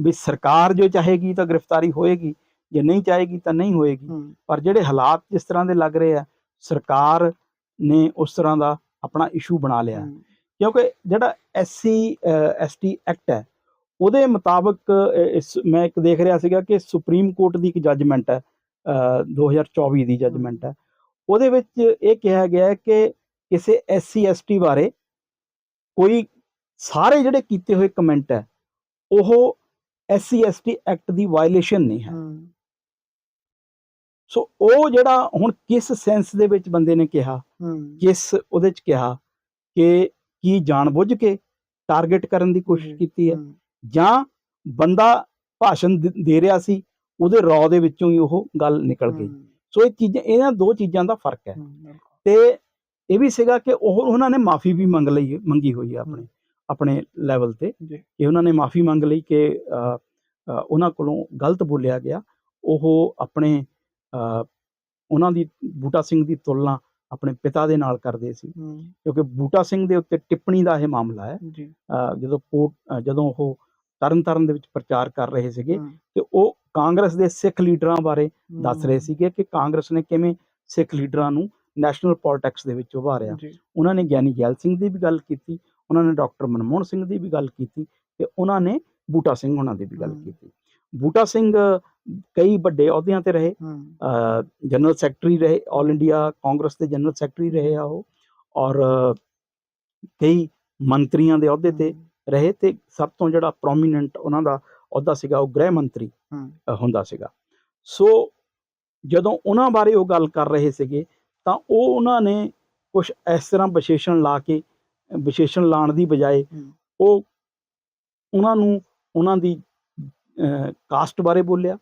ਵੀ ਸਰਕਾਰ ਜੋ ਚਾਹੇਗੀ ਤਾਂ ਗ੍ਰਿਫਤਾਰੀ ਹੋਏਗੀ ਜੇ ਨਹੀਂ ਚਾਹੇਗੀ ਤਾਂ ਨਹੀਂ ਹੋਏਗੀ। ਪਰ ਜਿਹੜੇ ਹਾਲਾਤ ਜਿਸ ਤਰ੍ਹਾਂ ਦੇ ਲੱਗ ਰਹੇ ਆ ਸਰਕਾਰ ਨੇ ਉਸ ਤਰ੍ਹਾਂ ਦਾ ਆਪਣਾ ਇਸ਼ੂ ਬਣਾ ਲਿਆ। ਕਿਉਂਕਿ ਜਿਹੜਾ ਐਸਸੀ ਐਸਟੀ ਐਕਟ ਹੈ ਉਹਦੇ ਮੁਤਾਬਕ ਮੈਂ ਇੱਕ ਦੇਖ ਰਿਹਾ ਸੀਗਾ ਕਿ ਸੁਪਰੀਮ ਕੋਰਟ ਦੀ ਇੱਕ ਜੱਜਮੈਂਟ ਹੈ ਅ, 2024 ਦੀ ਜੱਜਮੈਂਟ ਹੈ। ਉਹਦੇ ਵਿੱਚ ਇਹ ਕਿਹਾ ਗਿਆ ਹੈ ਕਿ ਕਿਸੇ ਐਸਸੀ ਐਸਟੀ ਬਾਰੇ ਕੋਈ ਸਾਰੇ ਜਿਹੜੇ ਕੀਤੇ ਹੋਏ ਕਮੈਂਟ ਹੈ ਉਹ ਐਸਸੀ ਐਸਟੀ ਐਕਟ ਦੀ ਵਾਇਲੇਸ਼ਨ ਨਹੀਂ ਹੈ। ਸੋ ਉਹ ਜਿਹੜਾ ਹੁਣ ਕਿਸ ਸੈਂਸ ਦੇ ਵਿੱਚ ਬੰਦੇ ਨੇ ਕਿਹਾ ਕਿਸ ਉਹਦੇ ਚ ਕਿਹਾ ਕਿ ਕੀ ਜਾਣਬੁੱਝ ਕੇ ਟਾਰਗੇਟ ਕਰਨ ਦੀ ਕੋਸ਼ਿਸ਼ ਕੀਤੀ ਹੈ ਜਾਂ ਬੰਦਾ ਭਾਸ਼ਣ ਦੇ ਰਿਹਾ ਸੀ ਉਹਦੇ ਰੌ ਦੇ ਵਿੱਚੋਂ ਹੀ ਉਹ ਗੱਲ ਨਿਕਲ ਗਈ। ਸੋ ਇਹ ਚੀਜ਼ਾਂ ਇਹਨਾਂ ਦੋ ਚੀਜ਼ਾਂ ਦਾ ਫ਼ਰਕ ਹੈ। ਤੇ ਇਹ ਵੀ ਸੀਗਾ ਕਿ ਉਹ ਉਹਨਾਂ ਨੇ ਮਾਫੀ ਵੀ ਮੰਗ ਲਈ ਮੰਗੀ ਹੋਈ ਹੈ ਆਪਣੇ। ਆਪਣੇ ਲੈਵਲ ਤੇ ਕਿ ਉਹਨਾਂ ਨੇ ਮਾਫੀ ਮੰਗ ਲਈ ਕਿ ਉਹਨਾਂ ਕੋਲੋਂ ਗਲਤ ਬੋਲਿਆ ਗਿਆ। ਉਹ ਆਪਣੇ ਉਹਨਾਂ ਦੀ ਬੂਟਾ ਸਿੰਘ ਦੀ ਤੁਲਨਾ ਆਪਣੇ ਪਿਤਾ ਦੇ ਨਾਲ ਕਰਦੇ ਸੀ। ਕਿਉਂਕਿ ਬੂਟਾ ਸਿੰਘ ਦੇ ਉੱਤੇ ਟਿੱਪਣੀ ਦਾ ਇਹ ਮਾਮਲਾ ਹੈ। ਜਦੋਂ ਕੋਰਟ ਜਦੋਂ ਉਹ ਤਰਨਤਾਰਨ ਦੇ ਵਿੱਚ ਪ੍ਰਚਾਰ ਕਰ ਰਹੇ ਸੀਗੇ ਤੇ ਉਹ ਕਾਂਗਰਸ ਦੇ ਸਿੱਖ ਲੀਡਰਾਂ ਬਾਰੇ ਦੱਸ ਰਹੇ ਸੀਗੇ ਕਿ ਕਾਂਗਰਸ ਨੇ ਕਿਵੇਂ ਸਿੱਖ ਲੀਡਰਾਂ ਨੂੰ ਨੈਸ਼ਨਲ ਪੋਲਿਟਿਕਸ ਦੇ ਵਿੱਚ ਉਭਾਰਿਆ। ਉਹਨਾਂ ਨੇ ਗਿਆਨੀ ਜੈਲ ਸਿੰਘ ਦੀ ਵੀ ਗੱਲ ਕੀਤੀ। ਉਹਨਾਂ ਨੇ ਡਾਕਟਰ ਮਨਮੋਹਨ ਸਿੰਘ ਦੀ ਵੀ ਗੱਲ ਕੀਤੀ ਤੇ ਉਹਨਾਂ ਨੇ ਬੂਟਾ ਸਿੰਘ ਉਹਨਾਂ ਦੀ ਵੀ ਗੱਲ। ਕੀਤੀ। ਬੂਟਾ ਸਿੰਘ ਕਈ ਵੱਡੇ ਅਹੁਦਿਆਂ ਤੇ ਰਹੇ ਜਨਰਲ ਸੈਕਟਰੀ ਰਹੇ 올 ਇੰਡੀਆ ਕਾਂਗਰਸ ਦੇ ਜਨਰਲ ਸੈਕਟਰੀ ਰਹੇ ਆ ਉਹ ਔਰ ਕਈ ਮੰਤਰੀਆਂ ਦੇ ਅਹੁਦੇ ਤੇ ਰਹੇ ਤੇ ਸਭ ਤੋਂ ਜਿਹੜਾ ਪ੍ਰੋਮੀਨੈਂਟ ਉਹਨਾਂ ਦਾ ਅਹੁਦਾ ਸੀਗਾ ਉਹ ਗ੍ਰਹਿ ਮੰਤਰੀ ਹੁੰਦਾ ਸੀਗਾ। ਸੋ ਜਦੋਂ ਉਹਨਾਂ ਬਾਰੇ ਉਹ ਗੱਲ ਕਰ ਰਹੇ ਸੀਗੇ ਤਾਂ ਉਹ ਉਹਨਾਂ ਨੇ ਕੁਝ ਇਸ ਤਰ੍ਹਾਂ ਵਿਸ਼ੇਸ਼ਣ ਲਾ ਕੇ ਵਿਸ਼ੇਸ਼ਣ ਲਾਣ ਦੀ ਬਜਾਏ। ਉਹ ਉਹਨਾਂ ਨੂੰ ਉਹਨਾਂ ਦੀ ਕਾਸਟ ਬਾਰੇ ਬੋਲਿਆ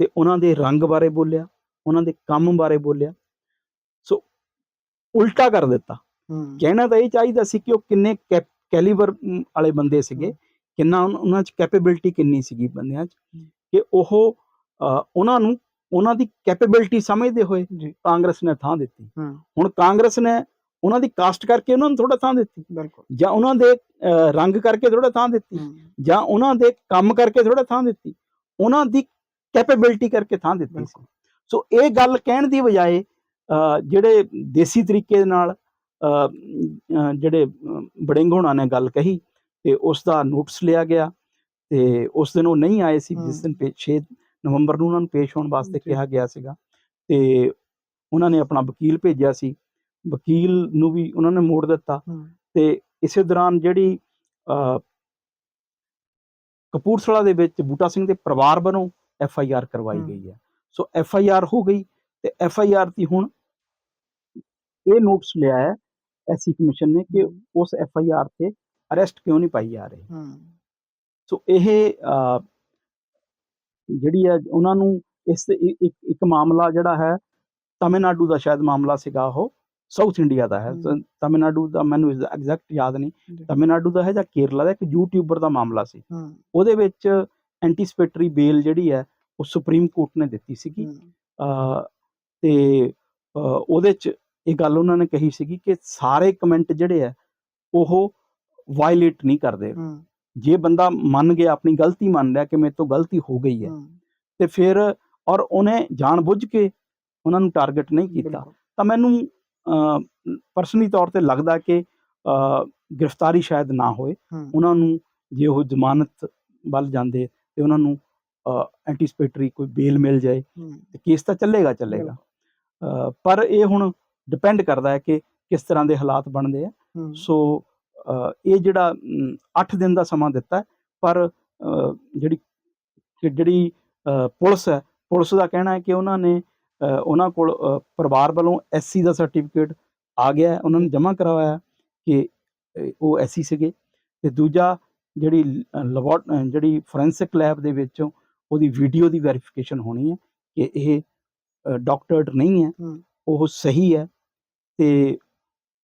ਤੇ ਉਹਨਾਂ ਦੇ ਰੰਗ ਬਾਰੇ ਬੋਲਿਆ ਉਹਨਾਂ ਦੇ ਕੰਮ ਬਾਰੇ ਬੋਲਿਆ ਸੋ ਉਲਟਾ ਕਰ ਦਿੱਤਾ ਕਹਿਣਾ ਤਾਂ ਇਹ ਚਾਹੀਦਾ ਸੀ ਕਿ ਉਹ ਕਿੰਨੇ ਕੈਲੀਬਰ ਵਾਲੇ ਬੰਦੇ ਸੀਗੇ। ਕਿੰਨਾ ਉਹਨਾਂ 'ਚ ਕੈਪੇਬਿਲਿਟੀ ਕਿੰਨੀ ਸੀਗੀ ਬੰਦਿਆਂ 'ਚ। ਕਿ ਉਹ ਉਹਨਾਂ ਨੂੰ ਉਹਨਾਂ ਦੀ ਕੈਪੇਬਿਲਿਟੀ ਸਮਝਦੇ ਹੋਏ ਕਾਂਗਰਸ ਨੇ ਥਾਂ ਦਿੱਤੀ ਹੁਣ ਕਾਂਗਰਸ ਨੇ ਉਹਨਾਂ ਦੀ ਕਾਸਟ ਕਰਕੇ ਉਹਨਾਂ ਨੂੰ ਥੋੜਾ ਥਾਂ ਦਿੱਤੀ।
ਬਿਲਕੁਲ।
ਜਾਂ ਉਹਨਾਂ ਦੇ ਰੰਗ ਕਰਕੇ ਥੋੜਾ ਥਾਂ ਦਿੱਤੀ। ਜਾਂ ਉਹਨਾਂ ਦੇ ਕੰਮ ਕਰਕੇ ਥੋੜਾ ਥਾਂ ਦਿੱਤੀ। ਉਹਨਾਂ ਦੀ ਕੈਪੇਬਿਲਿਟੀ ਕਰਕੇ ਥਾਂ ਦਿੱਤੀ ਸੀ। ਇਹ ਗੱਲ ਕਹਿਣ ਦੀ ਬਜਾਏ ਜਿਹੜੇ ਦੇਸੀ ਤਰੀਕੇ ਦੇ ਨਾਲ ਜਿਹੜੇ ਬੜਿੰਗ ਹੋਣਾ ਨੇ ਗੱਲ ਕਹੀ ਤੇ ਉਸ ਦਾ ਨੋਟਿਸ ਲਿਆ ਗਿਆ ਤੇ ਉਸ ਦਿਨ ਉਹ ਨਹੀਂ ਆਏ ਸੀ। ਜਿਸ। ਦਿਨ ਪੇ- 6 ਨਵੰਬਰ ਨੂੰ ਉਹਨਾਂ ਨੂੰ ਪੇਸ਼ ਹੋਣ ਵਾਸਤੇ। ਕਿਹਾ ਗਿਆ ਸੀਗਾ ਤੇ ਉਹਨਾਂ ਨੇ ਆਪਣਾ ਵਕੀਲ ਭੇਜਿਆ ਸੀ। ਵਕੀਲ ਨੂੰ ਵੀ ਉਹਨਾਂ ਨੇ ਮੋੜ ਦਿੱਤਾ। ਤੇ ਇਸੇ ਦੌਰਾਨ ਜਿਹੜੀ ਕਪੂਰਥਲਾ ਦੇ ਵਿੱਚ ਬੂਟਾ ਸਿੰਘ ਦੇ ਪਰਿਵਾਰ ਵੱਲੋਂ ਐਫ ਆਈ ਆਰ ਕਰਵਾਈ। ਗਈ ਹੈ। ਸੋ ਐਫ ਆਈ ਆਰ ਹੋ ਗਈ ਤੇ ਐਫ ਆਈ ਆਰ ਦੀ ਹੁਣ ਇਹ ਨੋਟਿਸ ਲਿਆ ਹੈ ਐਸਸੀ ਕਮਿਸ਼ਨ ਨੇ ਕਿ। ਉਸ ਐਫ ਆਈ ਆਰ ਤੇ ਅਰੈਸਟ ਕਿਉਂ ਨਹੀਂ ਪਾਈ ਜਾ ਰਹੀ। ਸੋ ਇਹ ਜਿਹੜੀ ਹੈ ਉਹਨਾਂ ਨੂੰ ਇਸ ਇੱਕ ਮਾਮਲਾ ਜਿਹੜਾ ਹੈ ਤਮਿਲਨਾਡੂ ਦਾ ਸ਼ਾਇਦ ਮਾਮਲਾ ਸੀਗਾ ਉਹ। ਸਾਊਥ ਇੰਡੀਆ ਦਾ ਹੈ।
ਹਮ।
ਤਮਿਲਨਾਡੂ ਦਾ ਮੈਨੂੰ ਐਗਜ਼ੈਕਟ ਯਾਦ ਨਹੀਂ। ਤਮਿਲਨਾਡੂ ਦਾ ਹੈ ਜਾਂ ਕੇਰਲਾ ਦਾ ਇੱਕ ਯੂਟਿਊਬਰ ਦਾ ਮਾਮਲਾ ਸੀ।
ਹੂੰ।
ਉਹਦੇ ਵਿੱਚ ਐਂਟੀਸਪੇਟਰੀ ਬੇਲ ਜਿਹੜੀ ਹੈ ਉਹ ਸੁਪਰੀਮ ਕੋਰਟ ਨੇ ਦਿੱਤੀ ਸੀਗੀ।
ਹੂੰ,
ਅ, ਤੇ ਉਹਦੇ ਚ ਇਹ ਗੱਲ ਉਹਨਾਂ ਨੇ ਕਹੀ ਸੀਗੀ ਕਿ ਸਾਰੇ ਕਮੈਂਟ ਜਿਹੜੇ ਆ ਉਹ ਵਾਇਲੇਟ ਨਹੀਂ ਕਰਦੇ। ਜੇ ਬੰਦਾ ਮੰਨ ਗਿਆ ਆਪਣੀ ਗਲਤੀ ਮੰਨ ਲਿਆ ਕਿ ਮੇਰੇ ਤੋਂ ਗਲਤੀ ਹੋ ਗਈ ਹੈ। ਤੇ ਫਿਰ ਔਰ ਉਹਨੇ ਜਾਣਬੁੱਝ ਕੇ ਉਹਨਾਂ ਨੂੰ ਟਾਰਗੇਟ ਨਹੀਂ ਕੀਤਾ।
ਬਿਲਕੁਲ।
ਤਾਂ ਮੈਨੂੰ ਪਰਸਨਲੀ ਤੌਰ ਤੇ ਲੱਗਦਾ ਕਿ ਗ੍ਰਿਫਤਾਰੀ ਸ਼ਾਇਦ ਨਾ ਹੋਏ। ਉਹਨਾਂ ਨੂੰ ਜੇ ਉਹ ਜ਼ਮਾਨਤ ਵੱਲ ਜਾਂਦੇ ਤੇ ਉਹਨਾਂ ਨੂੰ ਐਂਟੀਸਪੇਟਰੀ ਕੋਈ ਬੇਲ ਮਿਲ ਜਾਏ ਤੇ ਕੇਸ ਤਾਂ ਚੱਲੇਗਾ ਚੱਲੇਗਾ। ਪਰ ਇਹ ਹੁਣ ਡਿਪੈਂਡ ਕਰਦਾ ਹੈ ਕਿ ਕਿਸ ਤਰ੍ਹਾਂ ਦੇ ਹਾਲਾਤ ਬਣਦੇ ਆ। ਸੋ ਇਹ ਜਿਹੜਾ 8 ਦਿਨ ਦਾ ਸਮਾਂ ਦਿੱਤਾ ਪਰ ਜਿਹੜੀ ਜਿਹੜੀ ਪੁਲਿਸ ਹੈ ਪੁਲਿਸ ਦਾ ਕਹਿਣਾ ਹੈ ਕਿ ਉਹਨਾਂ ਨੇ ਉਹਨਾਂ ਕੋਲ ਪਰਿਵਾਰ ਵੱਲੋਂ ਐਸਸੀ ਦਾ ਸਰਟੀਫਿਕੇਟ ਆ ਗਿਆ ਹੈ, ਉਹਨਾਂ ਨੇ ਜਮ੍ਹਾਂ ਕਰਵਾਇਆ ਕਿ ਉਹ ਐਸਸੀ ਸੀਗੇ। ਤੇ ਦੂਜਾ ਜਿਹੜੀ ਲੈਬੋਰ ਜਿਹੜੀ ਫੋਰੈਂਸਿਕ ਲੈਬ ਦੇ ਵਿੱਚੋਂ ਉਹਦੀ ਵੀਡੀਓ ਦੀ ਵੈਰੀਫਿਕੇਸ਼ਨ ਹੋਣੀ ਹੈ ਕਿ ਇਹ ਡਾਕਟਰਡ ਨਹੀਂ ਹੈ। ਉਹ ਸਹੀ ਹੈ ਤੇ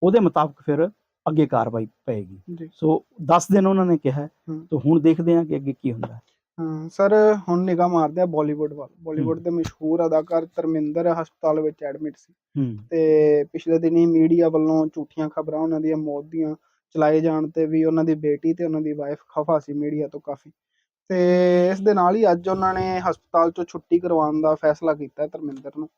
ਉਹਦੇ ਮੁਤਾਬਕ ਫਿਰ ਅੱਗੇ ਕਾਰਵਾਈ ਪਏਗੀ। ਸੋ 10 ਦਿਨ ਉਹਨਾਂ ਨੇ ਕਿਹਾ। ਤੇ ਹੁਣ ਦੇਖਦੇ ਹਾਂ ਕਿ ਅੱਗੇ ਕੀ ਹੁੰਦਾ ਹੈ।
ਹਾਂ ਸਰ ਹੁਣ ਨਿਗਾਹ ਮਾਰਦੇ ਆ ਬਾਲੀਵੁੱਡ ਵੱਲ। ਬਾਲੀਵੁੱਡ ਦੇ ਮਸ਼ਹੂਰ ਅਦਾਕਾਰ ਧਰਮਿੰਦਰ ਹਸਪਤਾਲ ਵਿੱਚ ਐਡਮਿਟ ਸੀ।
ਹੂੰ
ਤੇ ਪਿਛਲੇ ਦਿਨੀ ਮੀਡੀਆ ਵੱਲੋਂ ਝੂਠੀਆਂ ਖਬਰਾਂ ਉਹਨਾਂ ਦੀਆਂ ਮੌਤ ਦੀਆਂ ਚਲਾਏ ਜਾਣ ਤੇ ਵੀ ਉਹਨਾਂ ਦੀ ਬੇਟੀ ਤੇ ਉਹਨਾਂ ਦੀ ਵਾਈਫ ਖਫਾ ਸੀ ਮੀਡੀਆ ਤੋਂ ਕਾਫੀ। ਤੇ ਇਸ ਦੇ ਨਾਲ ਹੀ ਅੱਜ ਉਹਨਾਂ ਨੇ ਹਸਪਤਾਲ ਚੋਂ ਛੁੱਟੀ ਕਰਵਾਉਣ ਦਾ ਫੈਸਲਾ ਕੀਤਾ ਧਰਮਿੰਦਰ ਨੂੰ।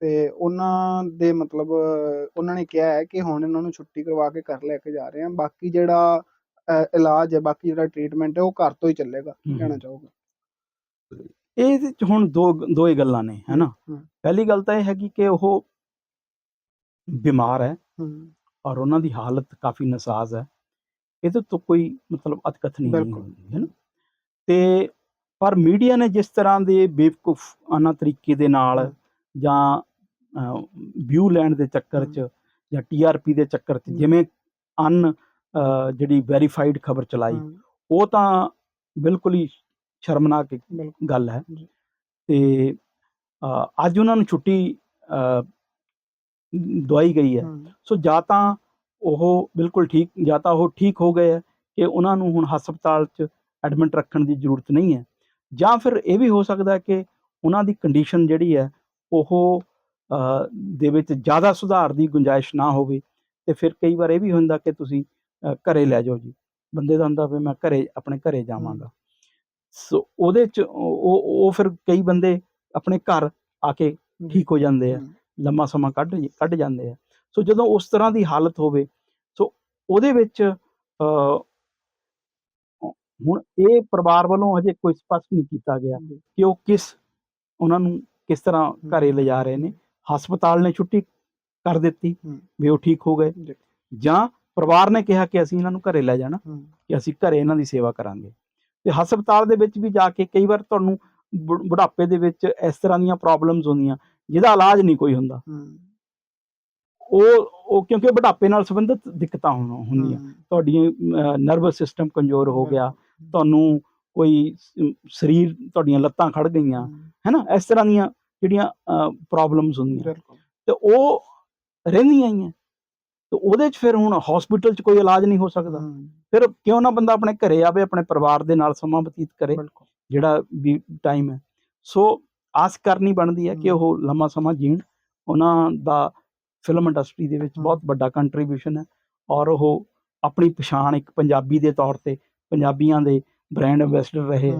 ਤੇ ਉਹਨਾਂ ਦੇ ਮਤਲਬ ਉਹਨਾਂ ਨੇ ਕਿਹਾ ਹੈ ਕਿ ਹੁਣ ਇਹਨਾਂ ਨੂੰ ਛੁੱਟੀ ਕਰਵਾ ਕੇ ਘਰ ਲੈ ਕੇ ਜਾ ਰਹੇ ਹਾਂ। ਬਾਕੀ ਜਿਹੜਾ ਇਲਾਜ ਹੈ ਬਾਕੀ ਜਿਹੜਾ ਟ੍ਰੀਟਮੈਂਟ ਹੈ ਉਹ ਘਰ ਤੋਂ ਹੀ ਚੱਲੇਗਾ। ਕਹਿਣਾ ਚਾਹੋਗੇ
ਇਹਦੇ ਚ ਹੁਣ ਦੋ ਦੋ ਹੀ ਗੱਲਾਂ ਨੇ ਹੈਨਾ। ਪਹਿਲੀ ਗੱਲ ਤਾਂ ਇਹ ਹੈਗੀ ਕਿ ਉਹ ਬਿਮਾਰ ਹੈ ਔਰ ਉਹਨਾਂ ਦੀ ਹਾਲਤ ਕਾਫੀ ਨਸਾਜ਼ ਹੈ ਇਹਦੇ ਤੋਂ ਕੋਈ ਮਤਲਬ ਅਤਕਥਨੀ ਨਹੀਂ ਹੈ ਨਾ ਤੇ ਪਰ ਮੀਡੀਆ ਨੇ ਜਿਸ ਤਰ੍ਹਾਂ ਦੇ ਬੇਵਕੂਫਾਨਾ ਤਰੀਕੇ ਦੇ ਨਾਲ। ਜਾਂ ਵਿਊ ਲੈਣ ਦੇ ਚੱਕਰ 'ਚ ਜਾਂ ਟੀਆਰਪੀ ਦੇ ਚੱਕਰ 'ਚ। ਜਿਵੇਂ ਅਨ ਜਿਹੜੀ ਵੈਰੀਫਾਈਡ ਖਬਰ ਚਲਾਈ ਉਹ ਤਾਂ ਬਿਲਕੁਲ ਹੀ ਸ਼ਰਮਨਾਕ ਗੱਲ ਹੈ। ਤੇ ਅੱਜ ਉਹਨਾਂ ਨੂੰ ਛੁੱਟੀ ਦਵਾਈ ਗਈ ਹੈ। ਸੋ ਜਾਂ ਤਾਂ ਉਹ ਬਿਲਕੁਲ ਠੀਕ ਜਾਂ ਤਾਂ ਉਹ ਠੀਕ ਹੋ ਗਏ ਹੈ ਕਿ ਉਹਨਾਂ ਨੂੰ ਹੁਣ ਹਸਪਤਾਲ 'ਚ ਐਡਮਿਟ ਰੱਖਣ ਦੀ ਜ਼ਰੂਰਤ ਨਹੀਂ ਹੈ। ਜਾਂ ਫਿਰ ਇਹ ਵੀ ਹੋ ਸਕਦਾ ਕਿ ਉਹਨਾਂ ਦੀ ਕੰਡੀਸ਼ਨ ਜਿਹੜੀ ਹੈ ਉਹ ਦੇ ਵਿੱਚ ਜ਼ਿਆਦਾ ਸੁਧਾਰ ਦੀ ਗੁੰਜਾਇਸ਼ ਨਾ ਹੋਵੇ। ਤੇ ਫਿਰ ਕਈ ਵਾਰ ਇਹ ਵੀ ਹੁੰਦਾ ਕਿ ਤੁਸੀਂ ਘਰੇ ਲੈ ਜਾਓ ਜੀ। ਬੰਦੇ ਦਾ ਹੁੰਦਾ ਵੀ ਮੈਂ ਘਰੇ ਆਪਣੇ ਘਰੇ ਜਾਵਾਂਗਾ। ਸੋ ਉਹਦੇ 'ਚ ਉਹ ਉਹ ਫਿਰ ਕਈ ਬੰਦੇ ਆਪਣੇ ਘਰ ਆ ਕੇ ਠੀਕ ਹੋ ਜਾਂਦੇ ਆ। ਲੰਮਾ ਸਮਾਂ ਕੱਢ ਕੱਢ ਜਾਂਦੇ ਆ। ਸੋ ਜਦੋਂ ਉਸ ਤਰ੍ਹਾਂ ਦੀ ਹਾਲਤ ਹੋਵੇ ਸੋ ਉਹਦੇ ਵਿੱਚ ਹੁਣ ਇਹ ਪਰਿਵਾਰ ਵੱਲੋਂ ਅਜੇ ਕੋਈ ਸਪਸ਼ਟ ਨਹੀਂ ਕੀਤਾ ਗਿਆ ਕਿ ਉਹ ਕਿਸ ਉਹਨਾਂ ਨੂੰ ਕਿਸ ਤਰ੍ਹਾਂ ਘਰੇ ਲਿਜਾ ਰਹੇ ਨੇ। ਹਸਪਤਾਲ ਨੇ ਛੁੱਟੀ ਕਰ ਦਿੱਤੀ। ਵੀ ਉਹ ਠੀਕ ਹੋ ਗਏ।
ਜਾਂ
ਪਰਿਵਾਰ ਨੇ ਕਿਹਾ ਕਿ ਅਸੀਂ ਇਹਨਾਂ ਨੂੰ ਘਰੇ ਲੈ ਜਾਣਾ ਕਿ ਅਸੀਂ ਘਰੇ ਇਹਨਾਂ ਦੀ ਸੇਵਾ ਕਰਾਂਗੇ। ਤੇ ਹਸਪਤਾਲ ਦੇ ਵਿੱਚ ਵੀ ਜਾ ਕੇ ਕਈ ਵਾਰ ਤੁਹਾਨੂੰ ਬੁਢਾਪੇ ਦੇ ਵਿੱਚ ਇਸ ਤਰ੍ਹਾਂ ਦੀਆਂ ਪ੍ਰੋਬਲਮਸ ਹੁੰਦੀਆਂ ਜਿਹਦਾ ਇਲਾਜ ਨਹੀਂ ਕੋਈ ਹੁੰਦਾ। ਉਹ ਉਹ ਕਿਉਂਕਿ ਬੁਢਾਪੇ ਨਾਲ ਸੰਬੰਧਿਤ ਦਿੱਕਤਾਂ ਹੁੰਦੀਆਂ। ਤੁਹਾਡੀ ਨਰਵਸ ਸਿਸਟਮ ਕਮਜ਼ੋਰ ਹੋ ਗਿਆ ਤੁਹਾਨੂੰ ਕੋਈ ਸਰੀਰ ਤੁਹਾਡੀਆਂ ਲੱਤਾਂ ਖੜ ਗਈਆਂ ਹੈਨਾ? ਇਸ ਤਰ੍ਹਾਂ ਦੀਆਂ ਜਿਹੜੀਆਂ ਪ੍ਰੋਬਲਮਸ ਹੁੰਦੀਆਂ। ਤੇ ਉਹ ਰਹਿੰਦੀਆਂ ਹੀ ਆ। ਤੇ ਉਹਦੇ 'ਚ ਫਿਰ ਹੁਣ ਹਸਪੀਟਲ 'ਚ ਕੋਈ ਇਲਾਜ ਨਹੀਂ ਹੋ ਸਕਦਾ। ਫਿਰ ਕਿਉਂ ਨਾ ਬੰਦਾ ਆਪਣੇ ਘਰੇ ਆਵੇ ਆਪਣੇ ਪਰਿਵਾਰ ਦੇ ਨਾਲ ਸਮਾਂ ਬਤੀਤ ਕਰੇ ਜਿਹੜਾ ਵੀ ਟਾਈਮ ਹੈ। ਸੋ ਆਸ ਕਰਨੀ ਬਣਦੀ ਹੈ ਕਿ। ਉਹ ਲੰਮਾ ਸਮਾਂ ਜੀਣ। ਉਹਨਾਂ ਦਾ ਫਿਲਮ ਇੰਡਸਟਰੀ ਦੇ ਵਿੱਚ। ਬਹੁਤ ਵੱਡਾ ਕੰਟਰੀਬਿਊਸ਼ਨ ਹੈ ਔਰ ਉਹ ਆਪਣੀ ਪਛਾਣ ਇੱਕ ਪੰਜਾਬੀ ਦੇ ਤੌਰ ਤੇ ਪੰਜਾਬੀਆਂ ਦੇ ਬ੍ਰਾਂਡ ਐਂਬੈਸਡਰ ਰਹੇ।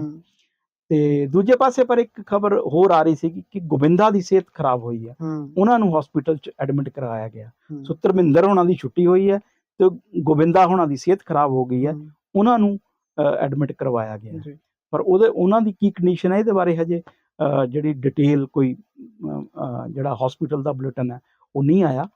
ਤੇ ਦੂਜੇ ਪਾਸੇ ਪਰ ਇੱਕ ਖਬਰ ਹੋਰ ਆ ਰਹੀ ਸੀ ਕਿ ਗੋਬਿੰਦਾ ਦੀ ਸਿਹਤ ਖਰਾਬ ਹੋਈ ਹੈ। ਉਹਨਾਂ ਨੂੰ ਹਸਪੀਟਲ 'ਚ ਐਡਮਿਟ ਕਰਾਇਆ ਗਿਆ। ਸੋ ਧਰਮਿੰਦਰ ਹੋਣਾ ਦੀ ਛੁੱਟੀ ਹੋਈ ਹੈ ਤੇ ਗੋਬਿੰਦਾ ਹੋਣਾ ਦੀ ਸਿਹਤ ਖਰਾਬ ਹੋ ਗਈ ਹੈ। ਉਹਨਾਂ ਨੂੰ ਐਡਮਿਟ ਕਰਵਾਇਆ ਗਿਆ। ਪਰ ਉਹਦੇ ਉਹਨਾਂ ਦੀ ਕੀ ਕੰਡੀਸ਼ਨ ਹੈ ਇਹਦੇ ਬਾਰੇ ਹਜੇ ਜਿਹੜੀ ਡਿਟੇਲ ਕੋਈ ਜਿਹੜਾ ਹਸਪੀਟਲ ਦਾ ਬੁਲੇਟਿਨ ਹੈ ਉਹ ਨਹੀਂ ਆਇਆ।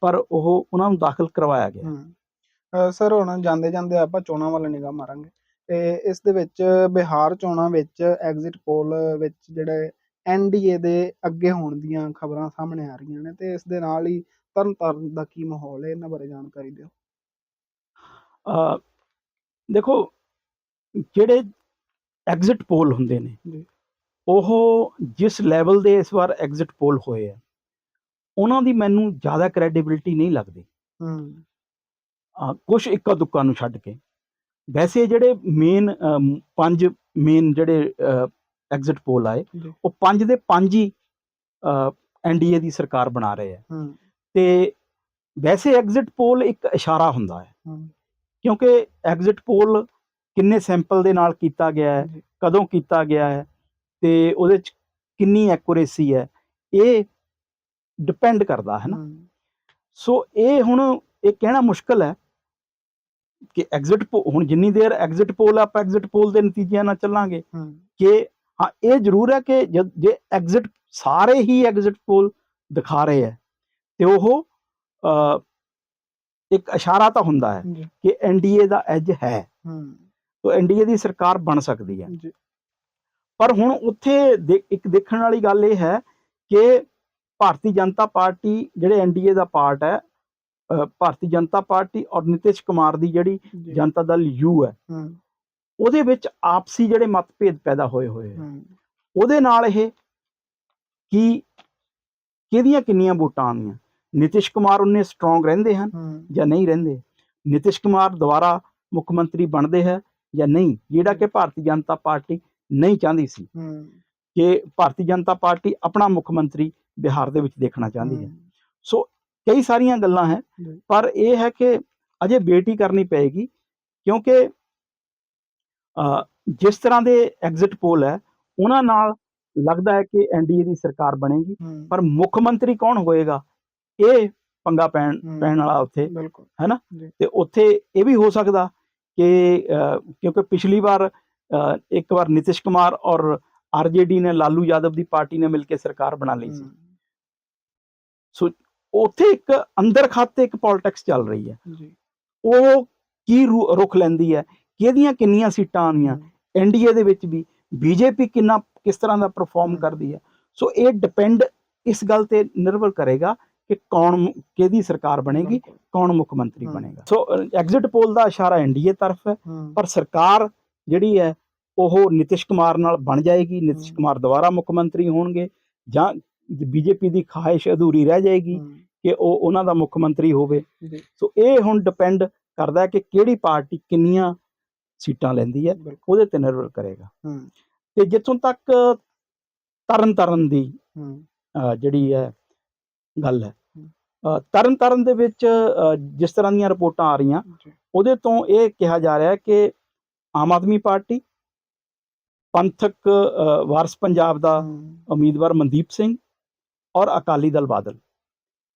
ਪਰ ਉਹ ਉਹਨਾਂ ਨੂੰ ਦਾਖਲ ਕਰਵਾਇਆ ਗਿਆ।
ਸਰ ਹੁਣ ਜਾਂਦੇ ਜਾਂਦੇ ਆਪਾਂ ਚੋਣਾਂ ਵੱਲ ਨਿਗਾਹ ਮਾਰਾਂਗੇ। ਤੇ ਇਸ ਦੇ ਵਿੱਚ ਬਿਹਾਰ ਚੋਣਾਂ ਵਿੱਚ ਐਗਜ਼ਿਟ ਪੋਲ ਵਿੱਚ ਜਿਹੜੇ ਐਨਡੀਏ ਦੇ ਅੱਗੇ ਹੋਣ ਦੀਆਂ ਖਬਰਾਂ ਸਾਹਮਣੇ ਆ ਰਹੀਆਂ ਨੇ ਤੇ ਇਸ ਦੇ ਨਾਲ ਹੀ ਤਰਨਤਾਰਨ ਦਾ ਕੀ ਮਾਹੌਲ ਹੈ? ਇਹਨਾਂ ਬਾਰੇ ਜਾਣਕਾਰੀ ਦਿਓ।
ਅ, ਦੇਖੋ ਜਿਹੜੇ ਐਗਜ਼ਿਟ ਪੋਲ ਹੁੰਦੇ ਨੇ। ਉਹ ਜਿਸ ਲੈਵਲ ਦੇ ਇਸ ਵਾਰ ਐਗਜ਼ਿਟ ਪੋਲ ਹੋਏ ਆ ਉਹਨਾਂ ਦੀ ਮੈਨੂੰ ਜ਼ਿਆਦਾ ਕ੍ਰੈਡੀਬਿਲਿਟੀ ਨਹੀਂ ਲੱਗਦੀ।
ਹੂੰ।
ਕੁਝ ਇੱਕਾ ਦੁੱਕਾ ਨੂੰ ਛੱਡ ਕੇ। ਵੈਸੇ ਜਿਹੜੇ ਮੇਨ ਪੰਜ ਮੇਨ ਜਿਹੜੇ ਐਗਜ਼ਿਟ ਪੋਲ ਆਏ। ਉਹ ਪੰਜ ਦੇ ਪੰਜ ਹੀ ਐਨਡੀਏ ਦੀ ਸਰਕਾਰ ਬਣਾ ਰਹੇ ਆ।
ਹੂੰ।
ਤੇ ਵੈਸੇ ਐਗਜ਼ਿਟ ਪੋਲ ਇੱਕ ਇਸ਼ਾਰਾ ਹੁੰਦਾ ਹੈ। ਕਿਉਂਕਿ ਐਗਜ਼ਿਟ ਪੋਲ ਕਿੰਨੇ ਸੈਂਪਲ ਦੇ ਨਾਲ ਕੀਤਾ ਗਿਆ ਹੈ। ਕਦੋਂ ਕੀਤਾ ਗਿਆ ਹੈ ਤੇ ਉਹਦੇ ਚ ਕਿੰਨੀ ਐਕੂਰੇਸੀ ਹੈ ਇਹ ਡਿਪੈਂਡ ਕਰਦਾ ਹੈ ਨਾ। ਸੋ ਇਹ ਹੁਣ ਇਹ ਕਹਿਣਾ ਮੁਸ਼ਕਲ ਹੈ ਕਿ ਐਗਜ਼ਿਟ ਹੁਣ ਜਿੰਨੀ ਦੇਰ ਐਗਜ਼ਿਟ ਪੋਲ ਆਪਾਂ ਐਗਜ਼ਿਟ ਪੋਲ ਦੇ ਨਤੀਜਿਆਂ ਨਾਲ ਚੱਲਾਂਗੇ। ਕਿ ਹਾਂ ਇਹ ਜ਼ਰੂਰ ਹੈ ਕਿ ਜੇ ਐਗਜ਼ਿਟ ਸਾਰੇ ਹੀ ਐਗਜ਼ਿਟ ਪੋਲ ਦਿਖਾ ਰਹੇ ਹੈ ਤੇ ਉਹ ਇੱਕ ਇਸ਼ਾਰਾ ਤਾਂ ਹੁੰਦਾ ਹੈ ਕਿ ਐਨਡੀਏ ਦਾ ਐਜ ਹੈ।
ਹੂੰ।
ਤੋ ਐਨਡੀਏ ਦੀ ਸਰਕਾਰ ਬਣ ਸਕਦੀ ਹੈ। ਪਰ ਹੁਣ ਉੱਥੇ ਇੱਕ ਦੇਖਣ ਵਾਲੀ ਗੱਲ ਇਹ ਹੈ ਕਿ ਭਾਰਤੀ ਜਨਤਾ ਪਾਰਟੀ ਜਿਹੜੇ ਐਨਡੀਏ ਦਾ ਪਾਰਟ ਹੈ ਭਾਰਤੀ ਜਨਤਾ ਪਾਰਟੀ ਔਰ ਨਿਤਿਸ਼ ਕੁਮਾਰ ਦੀ ਜਿਹੜੀ ਜਨਤਾ ਦਲ ਯੂ ਹੈ ਉਹਦੇ ਵਿੱਚ ਆਪਸੀ ਜਿਹੜੇ ਮਤਭੇਦ ਪੈਦਾ ਹੋਏ ਹੋਏ ਹੈ
ਹੂੰ।
ਉਹਦੇ ਨਾਲ ਇਹ ਕੀ ਕਿਹਦੀਆਂ ਕਿੰਨੀਆਂ ਵੋਟਾਂ ਆਉਂਦੀਆਂ? ਨਿਤਿਸ਼ ਕੁਮਾਰ ਉਹਨੇ ਸਟਰੋਂਗ ਰਹਿੰਦੇ ਹਨ ਜਾਂ ਨਹੀਂ ਰਹਿੰਦੇ? ਨਿਤਿਸ਼ ਕੁਮਾਰ ਦੁਬਾਰਾ ਮੁੱਖ ਮੰਤਰੀ ਬਣਦੇ ਹੈ ਜਾਂ ਨਹੀਂ? ਜਿਹੜਾ ਕਿ ਭਾਰਤੀ ਜਨਤਾ ਪਾਰਟੀ ਨਹੀਂ ਚਾਹੁੰਦੀ ਸੀ। ਕਿ ਭਾਰਤੀ ਜਨਤਾ ਪਾਰਟੀ ਆਪਣਾ ਮੁੱਖ ਮੰਤਰੀ ਬਿਹਾਰ ਦੇ ਵਿੱਚ ਦੇਖਣਾ ਚਾਹੁੰਦੀ ਹੈ। ਸੋ ਕਈ ਸਾਰੀਆਂ ਗੱਲਾਂ ਹੈ। ਪਰ ਇਹ ਹੈ ਕਿ ਅਜੇ ਹੀ ਕਰਨੀ ਪਏਗੀ ਕਿਉਂਕਿ ਜਿਸ ਤਰ੍ਹਾਂ ਦੇ ਐਗਜ਼ਿਟ ਪੋਲ ਹੈ ਉਹਨਾਂ ਨਾਲ ਲੱਗਦਾ ਹੈ ਕਿ ਐਨਡੀਏ ਦੀ ਸਰਕਾਰ ਬਣੇਗੀ
ਹੂੰ।
ਪਰ ਮੁੱਖ ਮੰਤਰੀ ਕੌਣ ਹੋਏਗਾ ਇਹ ਪੰਗਾ ਪੈਣ
ਹੂੰ।
ਪੈਣ ਵਾਲਾ ਉੱਥੇ
ਬਿਲਕੁਲ।
ਤੇ ਉੱਥੇ ਇਹ ਵੀ ਹੋ ਸਕਦਾ ਕਿ ਕਿਉਂਕਿ ਪਿਛਲੀ ਵਾਰ ਇੱਕ ਵਾਰ ਨਿਤਿਸ਼ ਕੁਮਾਰ ਔਰ ਆਰਜੇਡੀ ਨੇ ਲਾਲੂ ਯਾਦਵ ਦੀ ਪਾਰਟੀ ਨੇ ਮਿਲ ਕੇ ਸਰਕਾਰ ਬਣਾ ਲਈ ਸੀ।
ਹੂੰ,
ਉੱਥੇ ਇੱਕ ਅੰਦਰ ਖਾਤੇ ਇੱਕ ਪੋਲਿਟਿਕਸ ਚੱਲ ਰਹੀ ਹੈ।
ਜੀ।
ਉਹ ਕੀ ਰੁਖ ਲੈਂਦੀ ਹੈ ਕਿਹਦੀਆਂ ਕਿੰਨੀਆਂ ਸੀਟਾਂ ਆਉਣੀਆਂ ਐਨਡੀਏ ਦੇ ਵਿੱਚ ਵੀ ਬੀਜੇਪੀ ਕਿੰਨਾ ਕਿਸ ਤਰ੍ਹਾਂ ਦਾ ਪਰਫਾਰਮ। ਕਰਦੀ ਹੈ। ਸੋ ਇਹ ਡਿਪੈਂਡ ਇਸ ਗੱਲ ਤੇ ਨਿਰਭਰ ਕਰੇਗਾ ਕਿ ਕੌਣ ਕਿਹਦੀ ਸਰਕਾਰ ਬਣੇਗੀ। ਕੌਣ ਮੁੱਖ ਮੰਤਰੀ। ਬਣੇਗਾ। ਸੋ ਐਗਜ਼ਿਟ ਪੋਲ ਦਾ ਇਸ਼ਾਰਾ ਐਨਡੀਏ ਤਰਫ ਹੈ। ਪਰ ਸਰਕਾਰ ਜਿਹੜੀ ਹੈ ਉਹ ਨਿਤਿਸ਼ ਕੁਮਾਰ ਨਾਲ ਬਣ ਜਾਏਗੀ ਨਿਤਿਸ਼। ਕੁਮਾਰ ਦੁਬਾਰਾ ਮੁੱਖ ਮੰਤਰੀ ਹੋਣਗੇ ਜਾਂ ਬੀਜੇਪੀ ਦੀ ਖਾਹਿਸ਼ ਅਧੂਰੀ ਰਹਿ ਜਾਏਗੀ। ਕਿ ਉਹ ਉਹਨਾਂ ਦਾ ਮੁੱਖ ਮੰਤਰੀ ਹੋਵੇ। ਸੋ ਇਹ ਹੁਣ ਡਿਪੈਂਡ ਕਰਦਾ ਹੈ ਕਿ ਕਿਹੜੀ ਪਾਰਟੀ ਕਿੰਨੀਆਂ ਸੀਟਾਂ ਲੈਂਦੀ ਹੈ ਉਹਦੇ ਤੇ ਨਿਰਭਰ ਕਰੇਗਾ। ਤੇ ਜਿੱਥੋਂ ਤੱਕ ਤਰਨ ਤਾਰਨ ਦੀ ਜਿਹੜੀ ਹੈ ਗੱਲ ਹੈ। ਤਰਨ ਤਾਰਨ ਦੇ ਵਿੱਚ ਜਿਸ ਤਰ੍ਹਾਂ ਦੀਆਂ ਰਿਪੋਰਟਾਂ ਆ ਰਹੀਆਂ ਉਹਦੇ ਤੋਂ ਇਹ ਕਿਹਾ ਜਾ ਰਿਹਾ ਹੈ ਕਿ ਆਮ ਆਦਮੀ ਪਾਰਟੀ ਪੰਥਕ ਵਾਰਸ ਪੰਜਾਬ ਦਾ ਉਮੀਦਵਾਰ ਮਨਦੀਪ ਸਿੰਘ ਔਰ ਅਕਾਲੀ ਦਲ ਬਾਦਲ।